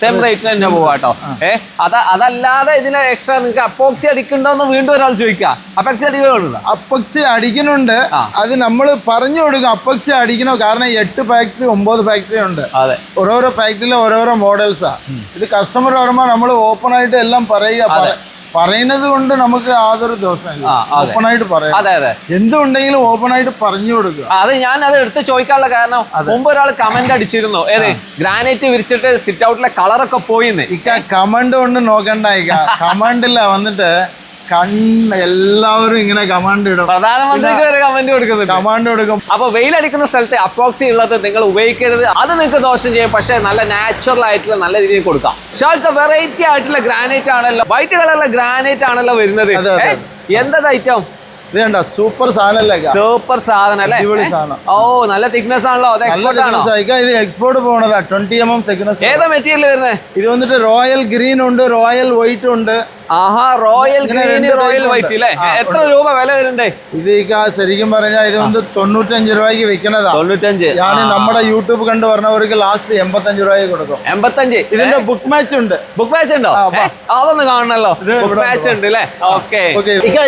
സെയിം റേറ്റിന് തന്നെ പോവാട്ടോ ഏ അത അതല്ലാതെ ഇതിന് എക്സ്ട്രാ നിങ്ങൾക്ക് അപ്പോക്സി അടിക്കണ്ടോന്ന് വീണ്ടും ഒരാൾ ചോദിക്കാം. അപ്പക്സി അടിക്കുന്നുണ്ടോ അപ്പക്സി അടിക്കുന്നുണ്ട്. അത് നമ്മൾ പറഞ്ഞു കൊടുക്കും അപ്പക്സി അടിക്കണോ? കാരണം എട്ട് ഫാക്ടറി ഒമ്പത് ഫാക്ടറി ഉണ്ട്. അതെ. ഓരോരോ ഫാക്ടറിയിലെ ഓരോരോ മോഡൽസാ ഇത് കസ്റ്റമർ വരുമ്പോൾ നമ്മൾ ഓപ്പൺ ആയിട്ട് എല്ലാം പറയുക പറ- പറയുന്നത് കൊണ്ട് നമുക്ക് യാതൊരു ദിവസം. ഓപ്പൺ ആയിട്ട് പറയാം. അതെ അതെ. എന്തുണ്ടെങ്കിലും ഓപ്പൺ ആയിട്ട് പറഞ്ഞു കൊടുക്കുക. അത് ഞാൻ അത് എടുത്ത് ചോദിക്കാനുള്ള കാരണം മുമ്പ് ഒരാൾ കമന്റ് അടിച്ചിരുന്നു. ഏത്? ഗ്രാനൈറ്റ് വിരിച്ചിട്ട് സിറ്റ് ഔട്ടിലെ കളറൊക്കെ പോയിന്ന്. ഇക്ക കമന്റ് കൊണ്ട് നോക്കണ്ട ഇക്ക. കമണ്ടില്ല വന്നിട്ട് കണ്ണ് എല്ലാവരും ഇങ്ങനെ കമാൻഡ് ഇടും. പ്രധാനമന്ത്രിക്ക് വരെ കമന്റ് കൊടുക്കുന്നുണ്ട്. കമാൻഡ് കൊടുക്കും. അപ്പൊ വെയിലടിക്കുന്ന സ്ഥലത്ത് അപ്പോക്സി ഉള്ളത് നിങ്ങൾ ഉപയോഗിക്കരുത്. അത് നിങ്ങൾക്ക് ദോഷം ചെയ്യും. പക്ഷെ നല്ല നാച്ചുറൽ ആയിട്ടുള്ള നല്ല രീതിയിൽ കൊടുക്കാം. ഷാൾട്ട് വെറൈറ്റി ആയിട്ടുള്ള ഗ്രാനൈറ്റ് ആണല്ലോ. വൈറ്റ് കളറിലെ ഗ്രാനൈറ്റ് ആണല്ലോ വരുന്നത്. എന്താ ഐറ്റം ഇത് കണ്ട? സൂപ്പർ സാധനല്ലേ സൂപ്പർ സാധനം അല്ലേ. ഓ നല്ല തിക്നെസ് ആണല്ലോ. നല്ല എക്സ്പോർട്ട് ആണോ? thickness ഇത് എക്സ്പോർട്ട് പോണതാ. ട്വന്റി എം എം തിക്നെസ് ഏതാ മെറ്റീരിയൽ വരുന്നത് ഇത് വന്നിട്ട് റോയൽ ഗ്രീൻ ഉണ്ട് റോയൽ വൈറ്റ് ഉണ്ട്. ആഹാ റോയൽ ഗ്രീൻ റോയൽ വൈറ്റ്. അല്ലേ എത്ര രൂപ വില വരുന്നുണ്ട് ഇത് ശരിക്കും പറഞ്ഞാൽ ഇത് വന്ന് തൊണ്ണൂറ്റഞ്ച് രൂപയ്ക്ക് വെക്കണതാ. തൊണ്ണൂറ്റഞ്ച്. ഞാൻ നമ്മുടെ യൂട്യൂബ് കണ്ടു പറഞ്ഞവർക്ക് ലാസ്റ്റ് എൺപത്തഞ്ച് രൂപയ്ക്ക് കൊടുക്കും. എൺപത്തഞ്ച്. ഇതിന്റെ ബുക്ക് മാച്ച് ഉണ്ട്. ബുക്ക് മാച്ച് ഉണ്ടോ? ആ, അതൊന്ന് കാണണല്ലോ. ബുക്ക് മാച്ച് ഉണ്ട് അല്ലേ ഓക്കെ.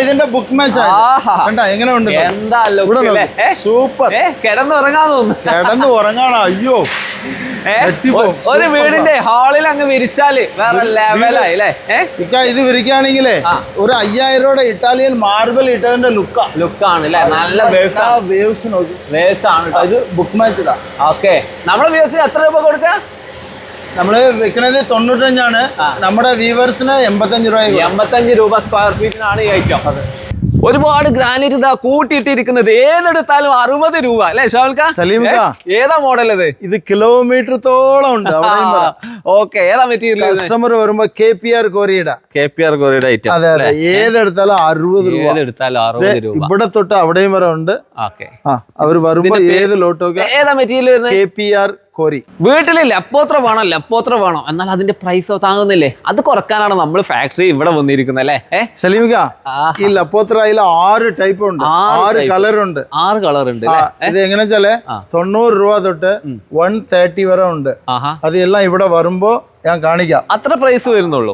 ഇതിന്റെ ബുക്ക് മാച്ച് ആഹാ. കണ്ട എങ്ങനെ ഉണ്ട്? എന്താ അല്ലേ? സൂപ്പർ. ഏ കിടന്നുറങ്ങാൻ തോന്നുന്നു. കിടന്ന് ഉറങ്ങാണോ അയ്യോ. ഒരു വീടിന്റെ ഹാളിൽ അങ്ങ് വിരിച്ചാൽ വേറെ ലെവലായി അല്ലേ? ഇത് വിരിക്കുകയാണെങ്കിലേ ഒരു അയ്യായിരം രൂപയുടെ ഇറ്റാലിയൻ മാർബിൾ ഇട്ടതിന്റെ ലുക്കാ ലുക്കാണ് അല്ലേ നല്ല വേവ്സ് ആണ്. കേട്ടോ ഇത് ബുക്ക് മാച്ചതാ ഓക്കെ. നമ്മളെ വ്യൂസിന് എത്ര രൂപ കൊടുക്കുക നമ്മൾ വെക്കണത് തൊണ്ണൂറ്റഞ്ചാണ്. നമ്മുടെ വ്യൂവേഴ്സിന് എൺപത്തഞ്ച് രൂപ എൺപത്തഞ്ച് രൂപ സ്ക്വയർ ഫീറ്റിനാണ് ഈ ഐറ്റം ഒരുപാട് ഗ്രാനൈറ്റ് ഇതാ കൂട്ടിയിട്ടിരിക്കുന്നത്. ഏതെടുത്താലും അറുപത് രൂപ അല്ലേ ഷാൽക്ക സലീം ഏതാ മോഡൽ ഇത്? ഇത് കിലോമീറ്റർ തോളം ഉണ്ട്. ഓക്കെ ഏതാ മെറ്റീരിയൽ കസ്റ്റമർ വരുമ്പോ കെ പി ആർ കൊറിയുടെ കെ പി ആർ കോറിയുടെ ഐറ്റം അതെ അതെ. ഏതെടുത്താലും അറുപത് രൂപ. ഏതെടുത്താലും അറുപത് രൂപ. ഇവിടെ തൊട്ട് അവിടെയും വരെ ഉണ്ട്. ഓക്കെ. അവർ വരുമ്പോ ഏത് ലോട്ടോ ഏതാ മെറ്റീരിയൽ കെ പി ആർ കോരി. വീട്ടിൽ ലപ്പോത്ര വേണം ലപ്പോത്ര വേണോ. എന്നാൽ അതിന്റെ പ്രൈസ് താങ്ങുന്നില്ലേ? അത് കുറക്കാനാണ് നമ്മൾ ഫാക്ടറി ഇവിടെ വന്നിരിക്കുന്നത് അല്ലേ? സലീമിക. ഈ ലപ്പോത്രയിൽ ആറ് ടൈപ്പ് ഉണ്ട്. ആറ് കളർ ഉണ്ട്. ആറ് കളർ ഉണ്ട് ഇത് എങ്ങനെ വെച്ചാൽ. തൊണ്ണൂറ് രൂപ തൊട്ട് വൺ തേർട്ടി വരെ ഉണ്ട്. അതെല്ലാം ഇവിടെ വരുമ്പോ ഞാൻ കാണിക്കാം. അത്ര പ്രൈസ് വരുന്നുള്ളൂ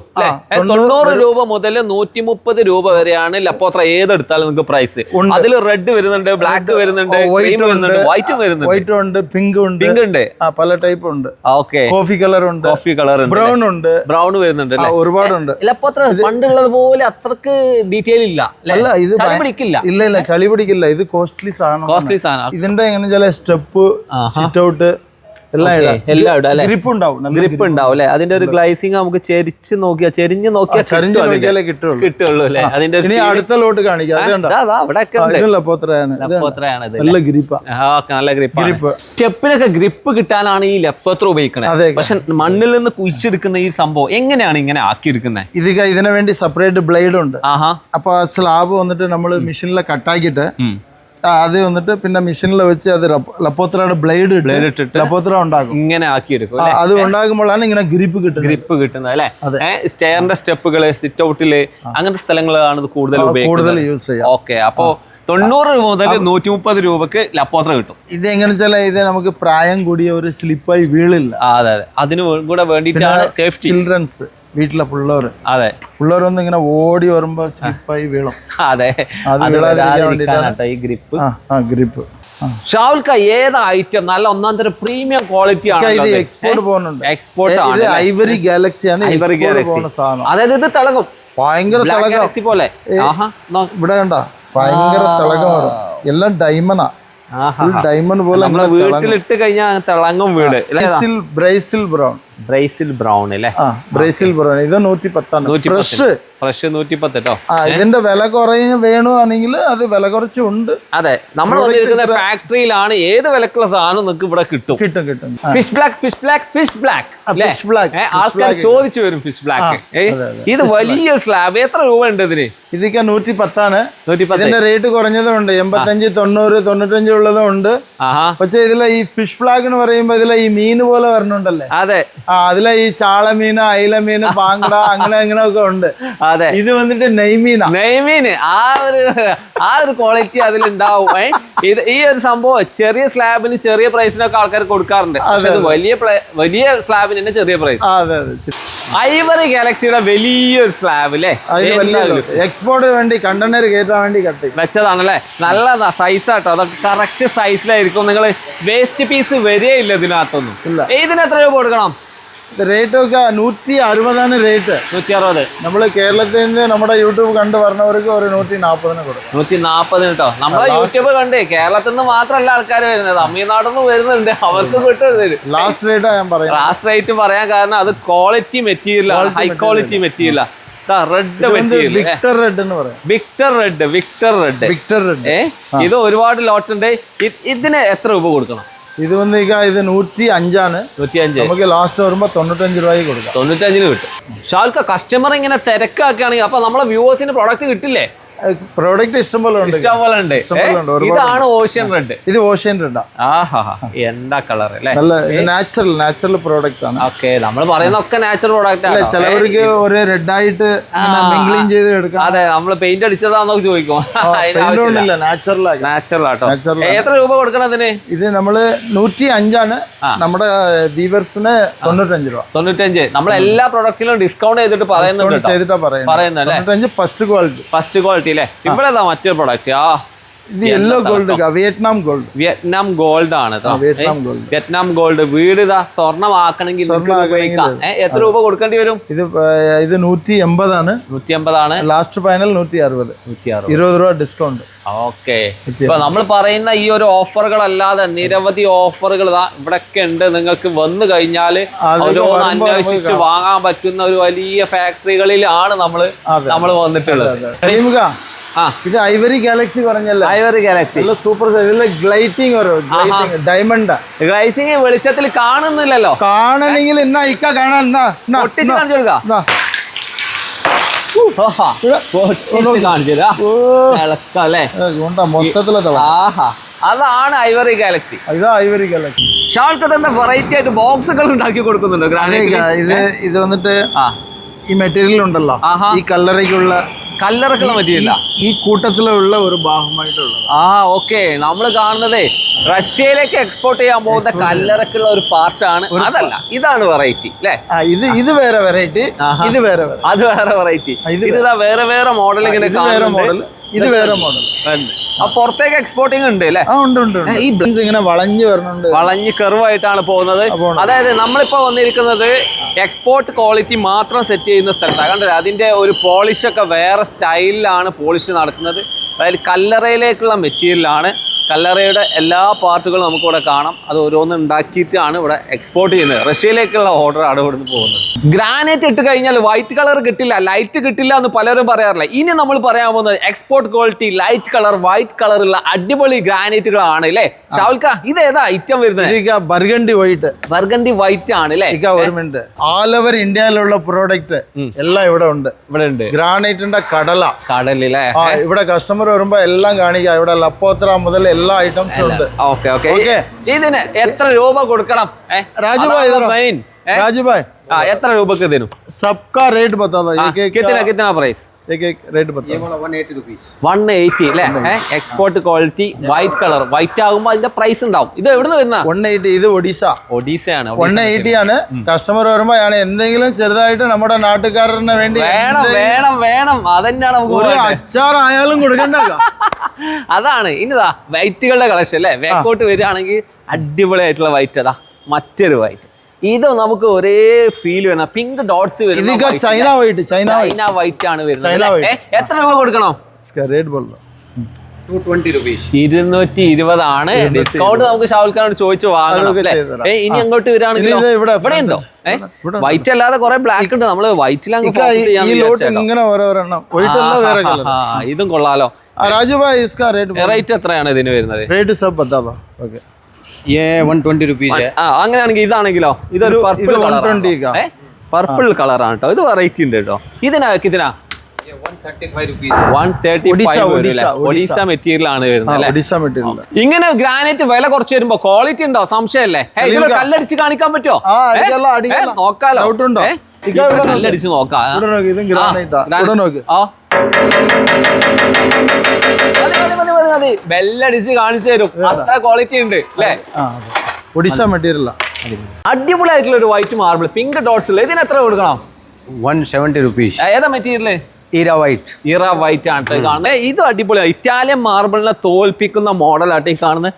തൊണ്ണൂറ് രൂപ മുതൽ നൂറ്റി മുപ്പത് രൂപ വരെയാണ് ലപ്പോത്ര ഏതെടുത്താലും നിങ്ങൾക്ക് പ്രൈസ്. അതിൽ റെഡ് വരുന്നുണ്ട് ബ്ലാക്ക് വരുന്നുണ്ട് ക്രീം വരുന്നുണ്ട് വൈറ്റ് വരുന്നുണ്ട്. വൈറ്റ് ഉണ്ട് പിങ്ക് ഉണ്ട്. പിങ്ക് ഉണ്ട്. ആ പല ടൈപ്പ് ഉണ്ട്. ഓക്കെ കോഫി കളർ ഉണ്ട്. കോഫി കളർ ഉണ്ട് ബ്രൗൺ ഉണ്ട്. ബ്രൗൺ വരുന്നുണ്ട് ഒരുപാടുണ്ട് ലപ്പോത്ര പണ്ടുള്ളത് പോലെ അത്രയ്ക്ക് ഡീറ്റെയിൽ ഇല്ല അല്ലേ? ഇത് ചളി പിടിക്കില്ല. ഇല്ല ഇല്ല ചളി പിടിക്കില്ല. ഇത് കോസ്റ്റ്ലി സാധനം കോസ്റ്റ്ലി സാധനം. ഇതിന്റെ എങ്ങനെ ചില സ്റ്റെപ്പ്. സിറ്റ് ഔട്ട് എല്ലാം? ഗ്രിപ്പ് ഉണ്ടാവും ഗ്രിപ്പ് ഉണ്ടാവും അല്ലേ? അതിന്റെ ഒരു ഗ്ലൈസിങ് നമുക്ക് ചെരിച്ച് നോക്കിയാ ചെരിഞ്ഞ് നോക്കിയാ കിട്ടുള്ളൂ. അല്ലേ? അതിന്റെ അടുത്ത ലോട്ട് നല്ല ഗ്രിപ്പാ സ്റ്റെപ്പിനൊക്കെ ഗ്രിപ്പ് കിട്ടാനാണ് ഈ ലെപ്പത്ര ഉപയോഗിക്കുന്നത്. പക്ഷെ മണ്ണിൽ നിന്ന് കുഴിച്ചെടുക്കുന്ന ഈ സംഭവം എങ്ങനെയാണ് ഇങ്ങനെ ആക്കിയെടുക്കുന്നത് ഇത് ഇതിനു വേണ്ടി സെപ്പറേറ്റ് ബ്ലേഡ് ഉണ്ട്. അപ്പൊ ആ സ്ലാബ് വന്നിട്ട് നമ്മൾ മെഷീനിലെ കട്ടാക്കിയിട്ട് അത് വന്നിട്ട് പിന്നെ മെഷീനിൽ വെച്ച് അത് ലപ്പ- ലപ്പോത്രയുടെ ബ്ലേഡ് ബ്ലേഡ് ഇട്ട് ഇട്ടിട്ട് ലപ്പോത്ര ഉണ്ടാക്കും. ഇങ്ങനെ ആക്കിയെടുക്കും എടുക്കും അത് ഉണ്ടാക്കുമ്പോഴാണ് ഇങ്ങനെ ഗ്രിപ്പ് കിട്ടുന്നത്. ഗ്രിപ്പ് കിട്ടുന്നത് അല്ലെ? സ്റ്റെയറിന്റെ സ്റ്റെപ്പുകൾ സിറ്റ് ഔട്ടിൽ അങ്ങനത്തെ സ്ഥലങ്ങളാണ് ഇത് കൂടുതൽ കൂടുതൽ യൂസ് ചെയ്യാം. ഓക്കെ അപ്പോ തൊണ്ണൂറ് മുതൽ നൂറ്റി മുപ്പത് രൂപക്ക് ലപ്പോത്ര കിട്ടും. ഇത് എങ്ങനെ വെച്ചാൽ ഇത് നമുക്ക് പ്രായം കൂടിയ ഒരു സ്ലിപ്പായി വീളില്ല. ആ, അതെ അതെ. അതിന് കൂടെ വേണ്ടിയിട്ടാണ് സേഫ്റ്റി ചിൽഡ്രൻസ് വീട്ടിലെ പിള്ളേർ. അതെ. പിള്ളേരൊന്നും ഇങ്ങനെ ഓടി വരുമ്പോ സ്ലിപ്പായി വീളും അതെ. അത് ഈ ഗ്രിപ്പ്. ആ ഗ്രിപ്പ്. ഷാവുൽക്ക ഏതാ ഐറ്റം നല്ല ഒന്നാം തരം പ്രീമിയം ക്വാളിറ്റി ആണ് ഇത് എക്സ്പോർട്ട് പോകുന്നുണ്ട്. എക്സ്പോർട്ട് ആണ് ഐവറി ഗാലക്സി ആണ് ഐവറി ഗാലക്സി അതായത് ഇത് തിളങ്ങും. ഭയങ്കര ഗാലക്സി പോലെ. ഇവിടെ കണ്ട? ഭയങ്കര വരും. എല്ലാം ഡയമണ്ടാ ഡൈമണ്ട് ഡയമണ്ട് പോലെ വീട്ടിലിട്ട് കഴിഞ്ഞാൽ തിളങ്ങും വീട്. ബ്രേസിൽ ബ്രൗൺ ബ്രൈസിൽ ബ്രൗൺ അല്ലേ? ആ ബ്രേസിൽ ബ്രൗൺ. ഇത് നൂറ്റി പത്താണ് ഫ്രഷ്. ഫ്രഷ് നൂറ്റി പത്ത് കേട്ടോ ആ ഇതിന്റെ വില കുറയും വേണമെങ്കിൽ അത് വില കുറച്ചുണ്ട്. അതെ നമ്മൾ വന്നിരിക്കുന്ന ഫാക്ടറിയിലാണ് ഏത് വിലക്കുള്ള സാധനം നിങ്ങൾക്ക് ഇവിടെ കിട്ടും. കിട്ടും കിട്ടും. Fish black fish black fish black ആൾക്കാർ ചോദിച്ചു വരും ഫിഷ് ബ്ലാക്ക് ഇത് വലിയ സ്ലാബ് എത്ര രൂപ ഉണ്ട് ഇതിന്? ഇതൊക്കെ നൂറ്റി പത്താണ് ഇതിന്റെ റേറ്റ് കുറഞ്ഞതും ഉണ്ട്. എൺപത്തഞ്ച് തൊണ്ണൂറ് തൊണ്ണൂറ്റഞ്ച് ഉള്ളതും ഉണ്ട്. പക്ഷെ ഇതിലെ ഈ ഫിഷ് ഫ്ലാഗ് എന്ന് പറയുമ്പോ ഇതിലെ ഈ മീൻ പോലെ വരണുണ്ടല്ലേ? അതെ. അതിലെ ഈ ചാളമീന് അയിലമീന് പാങ്കട അങ്ങനെ അങ്ങനെ ഒക്കെ ഉണ്ട്. അതെ. ഇത് വന്നിട്ട് നെയ്മീന. നെയ്മീന് ആ ഒരു ആ ഒരു ക്വാളിറ്റി അതിലുണ്ടാവും? ഇത് ഈ ഒരു സംഭവം ചെറിയ സ്ലാബിന് ചെറിയ പ്രൈസിനൊക്കെ ആൾക്കാർ കൊടുക്കാറുണ്ട്. പക്ഷെ വലിയ വലിയ സ്ലാബിന് തന്നെ ചെറിയ പ്രൈസ് അതെ അതെ. ഐവറി ഗാലക്സിയുടെ വലിയൊരു സ്ലാബ് അല്ലേ എക്സ്പോർട്ടിന് വേണ്ടി കണ്ടെയ്നർ കയറ്റാൻ വേണ്ടി കട്ടി വെച്ചതാണല്ലേ? നല്ല സൈസ് ആട്ടോ. അതൊക്കെ കറക്റ്റ് സൈസിലായിരിക്കും നിങ്ങൾ വേസ്റ്റ് പീസ് വരികയില്ല ഇതിനകത്തൊന്നും. ഇതിന് എത്ര രൂപ കൊടുക്കണം? റേറ്റ് ഒക്കെ നൂറ്റി അറുപതാണ് റേറ്റ് നൂറ്റി അറുപത് നമ്മൾ കേരളത്തിൽ നിന്ന് നമ്മുടെ യൂട്യൂബ് കണ്ട് പറഞ്ഞവർക്ക് ഒരു നൂറ്റി നാൽപ്പതിന് കൊടുക്കും. നൂറ്റി നാൽപ്പത് കേട്ടോ. നമ്മളെ യൂട്യൂബ് കണ്ടേ കേരളത്തിൽ നിന്ന് മാത്രമല്ല ആൾക്കാർ വരുന്നത്. തമിഴ്നാട്ടിൽ നിന്ന് വരുന്നുണ്ട്. അവർക്ക് കിട്ടുന്നത് ലാസ്റ്റ് റേറ്റ് ഞാൻ പറയാം ലാസ്റ്റ് റേറ്റ് പറയാൻ കാരണം അത് quality material high quality material red material Victor red എന്ന് പറയും. Victor red Victor red Victor red ഏ? ഇത് ഒരുപാട് ലോട്ടുണ്ട് ഇതിന് എത്ര രൂപ കൊടുക്കണം? ഇത് വന്ന് ഇത് നൂറ്റി അഞ്ചാണ് നൂറ്റിയഞ്ച്. നമുക്ക് ലാസ്റ്റ് വരുമ്പോൾ തൊണ്ണൂറ്റഞ്ച് രൂപയ്ക്ക് കൊടുക്കാം. തൊണ്ണൂറ്റഞ്ചിന് കിട്ടും. ഷാൽക്ക കസ്റ്റമർ ഇങ്ങനെ തിരക്കാക്കുകയാണെങ്കിൽ അപ്പൊ നമ്മളെ വ്യൂവേഴ്സിന് പ്രൊഡക്റ്റ് കിട്ടില്ലേ? പ്രോഡക്റ്റ് ഇഷ്ടം പോലെ ഉണ്ട് ഉണ്ട്. ഇഷ്ടംപോലെ ഉണ്ട്, ഇതാണ് ഓഷ്യൻ റെഡ് ഇത് ഓഷ്യൻ റെഡ് ആഹാ എന്താ കളർ അല്ലേ? നല്ല നാച്ചുറൽ നാച്ചുറൽ പ്രോഡക്റ്റ് ആണ്. ഓക്കെ നമ്മൾ പറയുന്ന ഒക്കെ നാച്ചുറൽ പ്രോഡക്റ്റ് ആണ് ചിലവർക്ക് ഒരു റെഡ് ആയിട്ട് മിംഗ്ലിംഗ് ചെയ്ത് എടുക്കാം. അതെ നമ്മൾ പെയിന്റ് നോക്കി ചോദിക്കും. നാച്ചുറൽ നാച്ചുറൽ ആട്ടോ. എത്ര രൂപ കൊടുക്കണം അതിന്? ഇത് നമ്മൾ നൂറ്റി അഞ്ചാണ് നമ്മുടെ വീവേഴ്സിന് തൊണ്ണൂറ്റഞ്ച് രൂപ. തൊണ്ണൂറ്റഞ്ച്. നമ്മൾ എല്ലാ പ്രൊഡക്റ്റിലും ഡിസ്കൗണ്ട് ചെയ്തിട്ട് പറയുന്നുണ്ട് ചെയ്തിട്ടാ പറയുന്നത്. ഫസ്റ്റ് ക്വാളിറ്റി ഫസ്റ്റ് ക്വാളിറ്റി അല്ലേ ഇവിടെ മറ്റൊരു പ്രൊഡക്റ്റ് ആ ഇത് yellow gold Vietnam gold Vietnam gold ആണ്. വിയറ്റ്നാം ഗോൾഡ് വിയറ്റ്നാം ഗോൾഡ് വീട് ഇതാ സ്വർണമാക്കണമെങ്കിൽ എത്ര രൂപ കൊടുക്കേണ്ടി വരും? ഇത് ഇത് നൂറ്റി എൺപതാണ് നൂറ്റി എൺപതാണ് ലാസ്റ്റ് ഫൈനൽ നൂറ്റി അറുപത് നൂറ്റി അറുപത് ഇരുപത് രൂപ ഡിസ്കൗണ്ട് ഓക്കെ. ഇപ്പൊ നമ്മൾ പറയുന്ന ഈ ഒരു ഓഫറുകളല്ലാതെ നിരവധി ഓഫറുകൾ ഇവിടൊക്കെ ഉണ്ട്. നിങ്ങൾക്ക് വന്നു കഴിഞ്ഞാൽ അതൊക്കെ ഓരോന്ന് അന്വേഷിച്ച് വാങ്ങാൻ പറ്റുന്ന ഒരു വലിയ ഫാക്ടറികളിലാണ് നമ്മൾ. നമ്മൾ വന്നിട്ടുള്ളത്. ഇത് ഐവറി ഗാലക്സി പറഞ്ഞല്ലേ ഐവറി ഗാലക്സി നല്ല സൂപ്പർ ഗ്ലൈറ്റിംഗ് ഒരു ഡയമണ്ട് ഗ്ലൈസിങ് വെളിച്ചത്തിൽ കാണുന്നില്ലല്ലോ. കാണണമെങ്കിൽ എന്നാ ഇക്ക കാണാൻ കാണിച്ചു കൊടുക്കാം. ആഹാ. അതാണ് ഐവറി ഗാലക്സി ഇതാ ഐവറി ഗാലക്സി ഷാൾക്ക് തന്നെ വെറൈറ്റി ആയിട്ട് ബോക്സുകൾ ഉണ്ടാക്കി കൊടുക്കുന്നുണ്ടോ ഗ്രാനൈറ്റ് ഇത് ഇത് വന്നിട്ട് ഈ മെറ്റീരിയൽ ഉണ്ടല്ലോ. ഈ കല്ലറയ്ക്കുള്ള കല്ലറക്കുള്ള മതിയല്ല ഈ കൂട്ടത്തിലുള്ള ഒരു ഭാഗമായിട്ടുള്ളത് ആ ഓക്കെ നമ്മൾ കാണുന്നതേ റഷ്യയിലേക്ക് എക്സ്പോർട്ട് ചെയ്യാൻ പോകുന്ന കല്ലറക്കുള്ള ഒരു പാർട്ടാണ് അതല്ല ഇതാണ് വെറൈറ്റി അല്ലേ ഇത് ഇത് വേറെ വെറൈറ്റി ഇത് വേറെ അത് വേറെ വെറൈറ്റി ഇത് വേറെ. വേറെ മോഡൽ ഇങ്ങനെ വേറെ മോഡൽ ഇത് വേറെ മോഡൽ പുറത്തേക്ക് എക്സ്പോർട്ടിങ് ഉണ്ട് അല്ലേ? ഉണ്ട് ഉണ്ട്. ഈ Buttons ഇങ്ങനെ വളഞ്ഞു വരുന്നുണ്ട്. വളഞ്ഞ് കെർവായിട്ടാണ് പോകുന്നത്. അതായത് നമ്മളിപ്പോ വന്നിരിക്കുന്നത് എക്സ്പോർട്ട് ക്വാളിറ്റി മാത്രം സെറ്റ് ചെയ്യുന്ന സ്ഥലത്താണ് കണ്ടത് അതിന്റെ ഒരു പോളിഷ് ഒക്കെ വേറെ സ്റ്റൈലിലാണ് പോളിഷ് നടക്കുന്നത്. അതായത് കല്ലറയിലേക്കുള്ള മെറ്റീരിയലാണ് കല്ലറയുടെ എല്ലാ പാർട്ടുകളും നമുക്കിവിടെ കാണാം. അത് ഓരോന്നും ഉണ്ടാക്കിയിട്ടാണ് ഇവിടെ എക്സ്പോർട്ട് ചെയ്യുന്നത്. റഷ്യയിലേക്കുള്ള ഓർഡർ ആണ് ഇവിടുന്ന് പോകുന്നത്. ഗ്രാനൈറ്റ് ഇട്ട് കഴിഞ്ഞാൽ വൈറ്റ് കളർ കിട്ടില്ല ലൈറ്റ് കിട്ടില്ല എന്ന് പലരും പറയാറില്ല. ഇനി നമ്മൾ പറയാൻ പോകുന്നത് export quality light colour white colour കളറുള്ള അടിപൊളി ഗ്രാനൈറ്റുകളാണ് അല്ലേ? ഷാവൽക്ക ഇത് ഏതാ ഐറ്റം വരുന്നത് ബർഗണ്ടി വൈറ്റ് ബർഗണ്ടി വൈറ്റ് ആണ് അല്ലേ? ഒരു മിനിറ്റ് ആൽ ഓവർ ഇന്ത്യയിലുള്ള പ്രോഡക്റ്റ് എല്ലാം ഇവിടെ ഉണ്ട്. ഇവിടെ ഉണ്ട്. ഗ്രാനൈറ്റിന്റെ കടല. കടലില്ലേ ഇവിടെ കസ്റ്റമർ വരുമ്പോ എല്ലാം കാണിക്കാം. ഇവിടെ ലപ്പോത്ര മുതൽ എല്ലാ ഐറ്റംസും ഉണ്ട്. Okay okay. ഇതിന് എത്ര രൂപ കൊടുക്കണം? രാജുഭായ് രാജുഭായ്. എത്ര രൂപക്ക് ഇതിനും സബ്കാ റേറ്റ് ബത്താ കിത്തന കിത്തന price export quality white colour white ആകുമ്പോൾ അതിന്റെ പ്രൈസ് ഉണ്ടാവും. ഇത് എവിടെ വരുന്ന വൺ എയ്റ്റി ഇത് ഒഡീസ. ഒഡീസയാണ് വൺ എയ്റ്റി ആണ്. കസ്റ്റമർ വരുമ്പോ എന്തെങ്കിലും ചെറുതായിട്ട് നമ്മുടെ നാട്ടുകാരന് വേണ്ടി വേണം വേണം വേണം. അതന്നെയാണ് നമുക്ക് അച്ചാർ ആയാലും കൊടുക്കണ്ട? അതാണ്. ഇനിതാ വൈറ്റുകളുടെ കളക്ഷൻ അല്ലേ? വേക്കോട്ട് വരികയാണെങ്കിൽ അടിപൊളിയായിട്ടുള്ള വൈറ്റ് അതാ. മറ്റൊരു വൈറ്റ് ഇത് നമുക്ക് ഒരേ ഫീൽ വരുന്ന pink dots China white China China white ആണ് വരുന്നത് എത്ര രൂപ കൊടുക്കണം? ഇരുന്നൂറ്റി ഇരുപതാണ്. ഡിസ്കൗണ്ട് നമുക്ക് ഷാവുൽഖാനോട് ചോദിച്ചു വാങ്ങണം ഇനി അങ്ങോട്ട് വരാണെങ്കിൽ ഇവിടെ ഉണ്ടോ? വൈറ്റ് അല്ലാതെ കുറെ ബ്ലാക്ക് ഉണ്ട്. നമ്മൾ വൈറ്റിൽ ഇതും കൊള്ളാലോ. രാജു ഭായ് റേറ്റ് എത്രയാണ് ഇതിന് വരുന്നത്? റേറ്റ് സബ് ഓക്കെ അങ്ങനെയാണെങ്കിൽ ഇതാണെങ്കിലോ ഇതൊരു പർപ്പിൾ കളർ പർപ്പിൾ കളറാണ് കേട്ടോ. ഇത് വെറൈറ്റി ഉണ്ട് കേട്ടോ. ഇതിനാ? ഇതിനാ ഒഡീസ മെറ്റീരിയൽ ആണ് വരുന്നത് ഇങ്ങനെ ഗ്രാനൈറ്റ് വില കുറച്ച് വരുമ്പോ ക്വാളിറ്റി ഉണ്ടോ? സംശയല്ലേ? കല്ലടിച്ച് കാണിക്കാൻ പറ്റോ നോക്കാലോ. കല്ലടിച്ച് നോക്കാം. കാണിച്ചു തരും. അത്ര ക്വാളിറ്റി ഉണ്ട് അടിപൊളിയായിട്ടുള്ള ഒരു വൈറ്റ് മാർബിൾ പിങ്ക് ഡോട്ട്സ് ഇതിന് എത്ര കൊടുക്കണം? വൺ സെവന്റി റുപ്പീസ് ഏതാ മെറ്റീരിയൽ ഇറ വൈറ്റ് ഈ കാണുന്നത്. ഇത് അടിപൊളിയാണ് ഇറ്റാലിയൻ മാർബിളിനെ തോൽപ്പിക്കുന്ന മോഡലായിട്ട് ഈ കാണുന്നത്.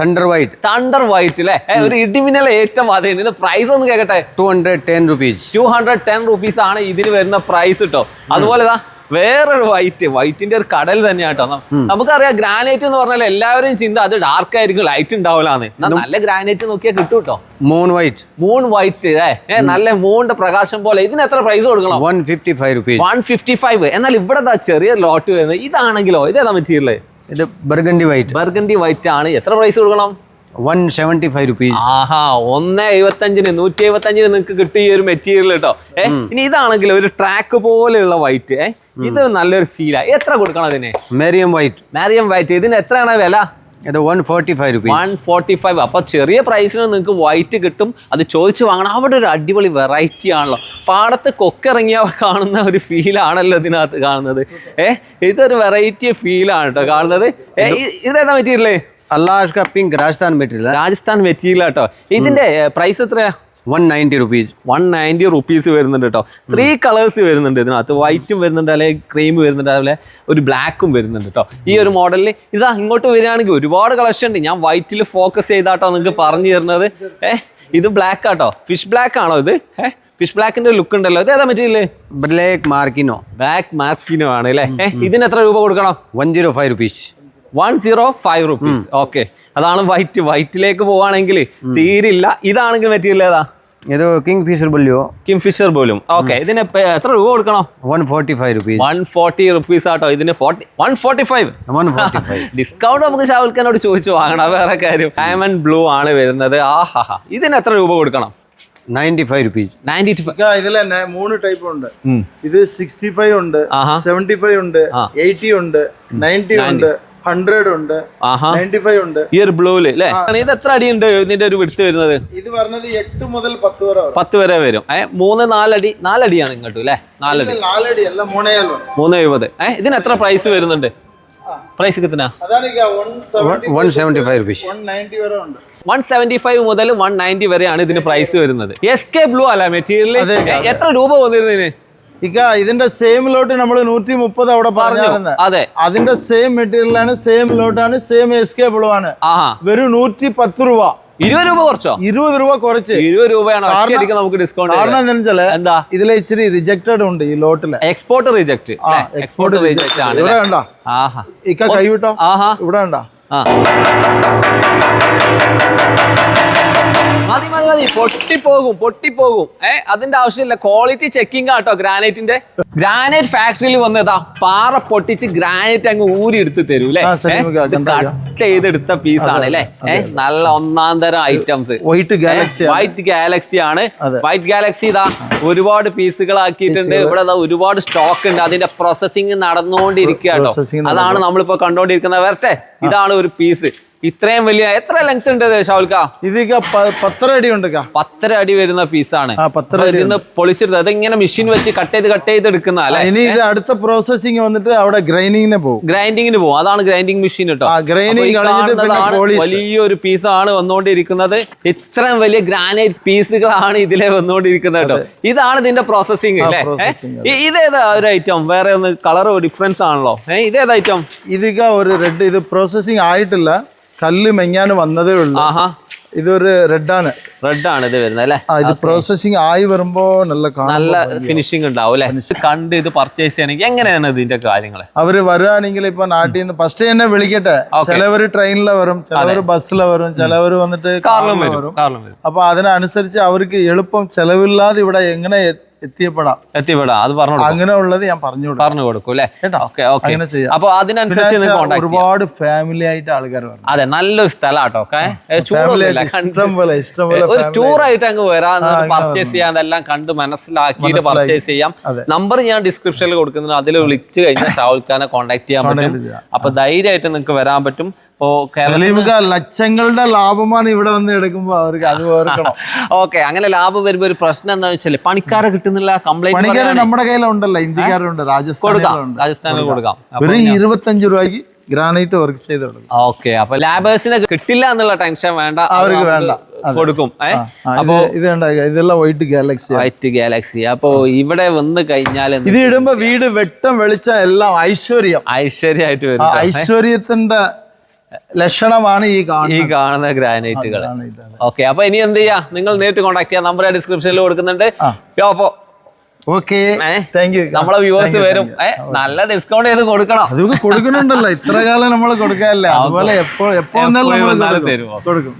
Thunder white. തണ്ടർ വൈറ്റ് അല്ലേ ഒരു ഇടിമിന്നൽ ഏറ്റവും അതേ. പ്രൈസ് ഒന്ന് കേൾക്കട്ടെ 210 rupees. Two hundred ten rupees ആണ് ഇതിന് വരുന്ന പ്രൈസ് കേട്ടോ അതുപോലെ ഇതാ വേറൊരു വൈറ്റ് വൈറ്റിന്റെ ഒരു കടൽ തന്നെയാണ് കേട്ടോ നമുക്കറിയാം ഗ്രാനൈറ്റ് എന്ന് പറഞ്ഞാൽ എല്ലാവരും ചിന്ത അത് ഡാർക്ക് ആയിരിക്കും ലൈറ്റ് ഉണ്ടാവില്ലാന്ന്. നല്ല ഗ്രാനൈറ്റ് നോക്കിയാൽ കിട്ടും കേട്ടോ മൂൺ വൈറ്റ് മൂൺ വൈറ്റ് ഏ നല്ല മൂണിന്റെ പ്രകാശം പോലെ. ഇതിന് എത്ര പ്രൈസ് കൊടുക്കണം? 155 rupees. വൺ ഫിഫ്റ്റി ഫൈവ് എന്നാൽ ഇവിടെ ചെറിയ ലോട്ട് വരുന്നത്. ഇതാണെങ്കിലോ ഇതേതാ മെറ്റീരിയൽ ഇത് ബർഗണ്ടി വൈറ്റ് ബർഗണ്ടി വൈറ്റ് ആണ്. എത്ര പ്രൈസ് കൊടുക്കണം? 175 rupees. ആഹാ ഒന്ന് എഴുപത്തഞ്ചിന് നൂറ്റി എഴുപത്തഞ്ചിന് നിങ്ങൾക്ക് കിട്ടും ഈ ഒരു മെറ്റീരിയൽ കേട്ടോ ഇനി ഇതാണെങ്കിൽ ഒരു ട്രാക്ക് പോലെയുള്ള വൈറ്റ് ഏ. ഇത് നല്ലൊരു ഫീലാ എത്ര കൊടുക്കണം അതിന്? മേരിയം വൈറ്റ് മേരിയം വൈറ്റ് ഇതിന് എത്രയാണ് വില? ഇത് 145 rupees. വൺ ഫോർട്ടി ഫൈവ് അപ്പൊ ചെറിയ പ്രൈസിന് നിങ്ങൾക്ക് വൈറ്റ് കിട്ടും. അത് ചോദിച്ചു വാങ്ങണം. അവിടെ ഒരു അടിപൊളി വെറൈറ്റി ആണല്ലോ. പാടത്ത് കൊക്കിറങ്ങിയ കാണുന്ന ഒരു ഫീൽ ആണല്ലോ ഇതിനകത്ത് കാണുന്നത്. ഏ? ഇതൊരു വെറൈറ്റി ഫീലാണ് കേട്ടോ കാണുന്നത്. ഏ ഇതേതാ മെറ്റീരിയലേ അല്ലാഷ് का രാജസ്ഥാൻ മെറ്റീരിയൽ. രാജസ്ഥാൻ മെറ്റീരിയൽ കേട്ടോ ഇതിന്റെ പ്രൈസ് എത്രയാ 190 rupees. വൺ നയന്റി റുപ്പീസ് വരുന്നുണ്ട് കേട്ടോ ത്രീ കളേഴ്സ് വരുന്നുണ്ട് ഇതിനകത്ത്. വൈറ്റും വരുന്നുണ്ട് അല്ലെങ്കിൽ ക്രീം വരുന്നുണ്ട് അതുപോലെ ഒരു ബ്ലാക്കും വരുന്നുണ്ട് കേട്ടോ ഈ ഒരു മോഡലിൽ ഇതാ ഇങ്ങോട്ട് വരികയാണെങ്കിൽ ഒരുപാട് കളക്ഷൻ ഉണ്ട്. ഞാൻ വൈറ്റിൽ ഫോക്കസ് ചെയ്താട്ടോ നിങ്ങൾക്ക് പറഞ്ഞു തരുന്നത്. ഏഹ് ഇത് ബ്ലാക്ക് ആട്ടോ. ഫിഷ് ബ്ലാക്ക് ആണോ ഇത്? ഏഹ് ഫിഷ് ബ്ലാക്കിന്റെ ലുക്ക് ഉണ്ടല്ലോ. ഇത് ഏതാ material black Marquino black Marquino ആണ് അല്ലേ? ഇതിന് എത്ര രൂപ കൊടുക്കണം? One zero five rupees one zero five rupees okay അതാണ് വൈറ്റ് വൈറ്റിലേക്ക് പോവാണെങ്കിൽ തീരില്ല. ഇതാണെങ്കിൽ മെറ്റീരിയൽ ഏതാ? ഇത് Kingfisher Bulio. കിങ് ഫിഷർ ബോലും ഓക്കെ ഇതിന് എത്ര രൂപ കൊടുക്കണം? 145 റുപ്പീസ് വൺ ഫോർട്ടി റുപ്പീസ് ആട്ടോ. ഇതിന് forty one forty five 145. Discount നമുക്ക് ഷാവുൽഖാനോട് ചോദിച്ചു വാങ്ങണം? വേറെ കാര്യം. ഡയമണ്ട് ബ്ലൂ ആണ് വരുന്നത്. ആഹാ ഇതിന് എത്ര രൂപ കൊടുക്കണം? 95 rupees. നയന്റി ടു ഇക്ക, ഇതിൽ തന്നെ മൂന്ന് ടൈപ്പ് ഉണ്ട്. ഇത് സിക്സ്റ്റി ഫൈവ് ഉണ്ട്. സെവന്റി ഫൈവ് ഉണ്ട്. എയ്റ്റി ഉണ്ട് നയന്റി ഉണ്ട്. ഹൺഡ്രഡ് ഉണ്ട് നയന്റി ഫൈവ് ഉണ്ട്. ഈ ഒരു ബ്ലൂൽ അല്ലേ ഇത് എത്ര അടി ഉണ്ട് ഇതിന്റെ ഒരു വിടുത്ത് വരുന്നത്? ഇത് പറഞ്ഞത് എട്ട് മുതൽ പത്ത് വരെ വരും. പത്ത് വരെ വരും. ഏഹ് മൂന്ന് നാലടി നാലടിയാണ് ഇങ്ങോട്ടും അല്ലേ നാലടി. നാലടി അല്ല മൂന്നേയാലും മൂന്ന് എഴുപത്. ഏഹ് ഇതിന് എത്ര പ്രൈസ് വരുന്നുണ്ട്? പ്രൈസ് കിട്ടുന്ന? One seventy 175 rupees. One ninety വരെ ഉണ്ട്. വൺ സെവന്റി ഫൈവ് മുതൽ വൺ നയന്റി വരെയാണ് ഇതിന് പ്രൈസ് വരുന്നത്. എസ് കെ ബ്ലൂ അല്ല മെറ്റീരിയൽ. എത്ര രൂപ വന്നിരുന്നതിന് ഇക്ക ഇതിന്റെ സെയിം ലോട്ട് നമ്മൾ നൂറ്റി മുപ്പത് അവിടെ പറഞ്ഞു. പറഞ്ഞു അതെ. അതിന്റെ സെയിം മെറ്റീരിയലാണ് സെയിം ലോട്ടാണ് സെയിം എസ് കെ ആണ്. വെറും നൂറ്റി പത്ത് രൂപ. ഇരുപത് രൂപ കുറച്ചോ? ഇരുപത് രൂപ കുറച്ച്. ഇരുപത് രൂപയാണ് നമുക്ക് ഡിസ്കൗണ്ട് കാരണം എന്താ വെച്ചാൽ എന്താ? ഇതിലെ ഇച്ചിരി റിജക്റ്റഡ് ഉണ്ട് ഈ ലോട്ടിൽ എക്സ്പോർട്ട് റിജക്ട് എക്സ്പോർട്ട് റിജക്ട് ആണ് ഇവിടെ? ആഹാ. ഇക്ക കൈവിട്ടോ? ആഹാ. ഇവിടെ കണ്ടോ? ആ. മതി മതി മതി. പൊട്ടിപ്പോകും പൊട്ടിപ്പോകും. ഏ അതിന്റെ ആവശ്യമില്ല. ക്വാളിറ്റി ചെക്കിംഗ് ആട്ടോ ഗ്രാനൈറ്റിന്റെ. ഗ്രാനൈറ്റ് ഫാക്ടറിയിൽ വന്നതാ പാറ പൊട്ടിച്ച് ഗ്രാനൈറ്റ് അങ്ങ് ഊരി എടുത്ത് തരൂ അല്ലേ? കട്ട് ചെയ്തെടുത്ത പീസ് ആണ് അല്ലേ നല്ല ഒന്നാം തരം items white galaxy white galaxy ആണ്. വൈറ്റ് ഗാലക്സി ഇതാ ഒരുപാട് പീസുകളാക്കിയിട്ടുണ്ട്. ഇവിടെ ഒരുപാട് സ്റ്റോക്ക് ഉണ്ട്. അതിന്റെ പ്രോസസ്സിംഗ് നടന്നുകൊണ്ടിരിക്കുകയാട്ടോ Processing അതാണ് നമ്മളിപ്പോ കണ്ടോണ്ടിരിക്കുന്നത്. വരട്ടെ? ഇതാണ് ഒരു പീസ് ഇത്രയും വലിയ എത്ര ലെങ്ത് ഉണ്ട് ഇത് ഷാവുൽക്ക ഇതിക്ക പത്തര അടി ഉണ്ട്. പത്തര അടി വരുന്ന പീസാണ് ഇതിന്ന് പൊളിച്ചെടുത്ത് അത് ഇങ്ങനെ മെഷീൻ വെച്ച് കട്ട് ചെയ്ത് കട്ട് ചെയ്ത് എടുക്കുന്ന ഇനി ഇത് അടുത്ത പ്രോസസ്സിംഗ് വന്നിട്ട് അവിടെ ഗ്രൈൻഡിങ്ങിന് പോകും ഗ്രൈൻഡിങ്ങിന് പോകും അതാണ് ഗ്രൈൻഡിങ് മെഷീൻ കേട്ടോ ഗ്രൈൻഡിങ് വലിയൊരു പീസാണ് വന്നുകൊണ്ടിരിക്കുന്നത്. ഇത്രയും വലിയ ഗ്രാനൈറ്റ് പീസുകളാണ് ഇതിലെ വന്നുകൊണ്ടിരിക്കുന്നത് കേട്ടോ ഇതാണ് ഇതിന്റെ പ്രോസസ്സിംഗ് അല്ലേ? ഇതേതാ ഒരു ഐറ്റം വേറെ ഒന്ന് കളർ ഡിഫറൻസ് ആണല്ലോ. ഏഹ് ഇതേതാ ഐറ്റം ഇത് ഒരു റെഡ് ഇത് പ്രോസസ്സിംഗ് ആയിട്ടില്ല. കല്ല് മെങ്ങാൻ വന്നതേ ഉള്ളൂ. ഇതൊരു റെഡാണ് റെഡാണ് ഇത് വരുന്നത് അല്ലേ? ഇത് പ്രോസസ്സിംഗ് ആയി വരുമ്പോ നല്ല നല്ല ഫിനിഷിംഗ് ഉണ്ടാവും അല്ലേ? കണ്ട് ഇത് പർച്ചേസ് ചെയ്യണമെങ്കിൽ എങ്ങനെയാണ് ഇതിന്റെ കാര്യങ്ങൾ അവർ വരുവാണെങ്കിൽ ഇപ്പൊ നാട്ടിൽ നിന്ന് ഫസ്റ്റ് തന്നെ വിളിക്കട്ടെ. ചിലവര് ട്രെയിനിലെ വരും ചിലവര് ബസ്സിലെ വരും ചിലവര് വന്നിട്ട് കാറിലും വരും. അപ്പൊ അതിനനുസരിച്ച് അവർക്ക് എളുപ്പം ചെലവില്ലാതെ ഇവിടെ എങ്ങനെ എത്തിയപ്പെടാം. എത്തിപ്പെടാം. അത് പറഞ്ഞു അങ്ങനെ ഉള്ളത് ഞാൻ പറഞ്ഞു കൊടുക്കും. പറഞ്ഞു കൊടുക്കും അല്ലേ? കേട്ടോ? Okay okay. അങ്ങനെ ചെയ്യാം. അപ്പൊ അതിനനുസരിച്ച് ഒരുപാട് ഫാമിലി ആയിട്ട് ആൾക്കാർ വരും അതെ നല്ലൊരു സ്ഥലമാട്ടോ ഓക്കെ? ഫാമിലി ആയിട്ട് ഇഷ്ടം പോലെ ഇഷ്ടം പോലെ ഒരു ടൂർ ആയിട്ട്. അങ്ങ് വരാൻ പർച്ചേസ് ചെയ്യാൻ അതെല്ലാം കണ്ട് മനസ്സിലാക്കിയിട്ട് പർച്ചേസ് ചെയ്യാം. നമ്പർ ഞാൻ ഡിസ്ക്രിപ്ഷനിൽ കൊടുക്കുന്നുണ്ട്. അതിൽ വിളിച്ചു കഴിഞ്ഞാൽ ഷാവുൽ ഖാനെ കോൺടാക്ട് ചെയ്യാൻ പറ്റും. അപ്പൊ ധൈര്യമായിട്ട് നിങ്ങൾക്ക് വരാൻ പറ്റും. ഇപ്പോ കേരള സലീമുക ലക്ഷങ്ങളുടെ ലാഭമാണ് ഇവിടെ വന്ന് എടുക്കുമ്പോൾ അവർക്ക് അത് ഓർക്കണം. ഓക്കെ അങ്ങനെ ലാഭം വരുമ്പോ ഒരു പ്രശ്നം എന്താണെന്ന് വെച്ചാൽ പണിക്കാരെ കിട്ടുന്നില്ല കംപ്ലൈന്റ് നമ്മുടെ കയ്യിലുണ്ടല്ലോ ഇന്ത്യക്കാരുണ്ട് രാജസ്ഥാനിലുണ്ട്. രാജസ്ഥാനിൽ കൊടുക്കാം. ഒരു ഇരുപത്തഞ്ച് രൂപയ്ക്ക് ഗ്രാനൈറ്റ് വർക്ക് ചെയ്ത് ഓക്കെ അപ്പൊ ലാബേഴ്സിനെ കിട്ടില്ല എന്നുള്ള ടെൻഷൻ വേണ്ട. അവർക്ക് വേണ്ട. കൊടുക്കും. അപ്പൊ ഇത് ഇതെല്ലാം വൈറ്റ് ഗാലക്സി വൈറ്റ് ഗാലക്സി അപ്പൊ ഇവിടെ വന്ന് കഴിഞ്ഞാൽ ഇത് ഇടുമ്പോ വീട് വെട്ടം വെളിച്ച എല്ലാം ഐശ്വര്യം. ഐശ്വര്യമായിട്ട് വരും miejശ്വര്യത്തിന്റെ ലക്ഷണമാണ് ഈ ഈ കാണുന്ന ഗ്രാനൈറ്റുകൾ. ഓക്കെ അപ്പൊ ഇനി എന്ത് ചെയ്യാ? നിങ്ങൾ നേരിട്ട് കോൺടാക്ട് ചെയ്യാം. നമ്പർ ഡിസ്ക്രിപ്ഷനിൽ കൊടുക്കുന്നുണ്ട്. യോ, അപ്പൊ ഓക്കെ. ഏ? താങ്ക് യു നമ്മളെ വ്യൂവേഴ്സ് വരും. നല്ല ഡിസ്കൗണ്ട് ചെയ്ത് കൊടുക്കണം. അതൊക്കെ കൊടുക്കുന്നുണ്ടല്ലോ. ഇത്ര കാലം നമ്മൾ കൊടുക്കാനല്ലേ അതുപോലെ എപ്പോ എപ്പോ തരും കൊടുക്കും.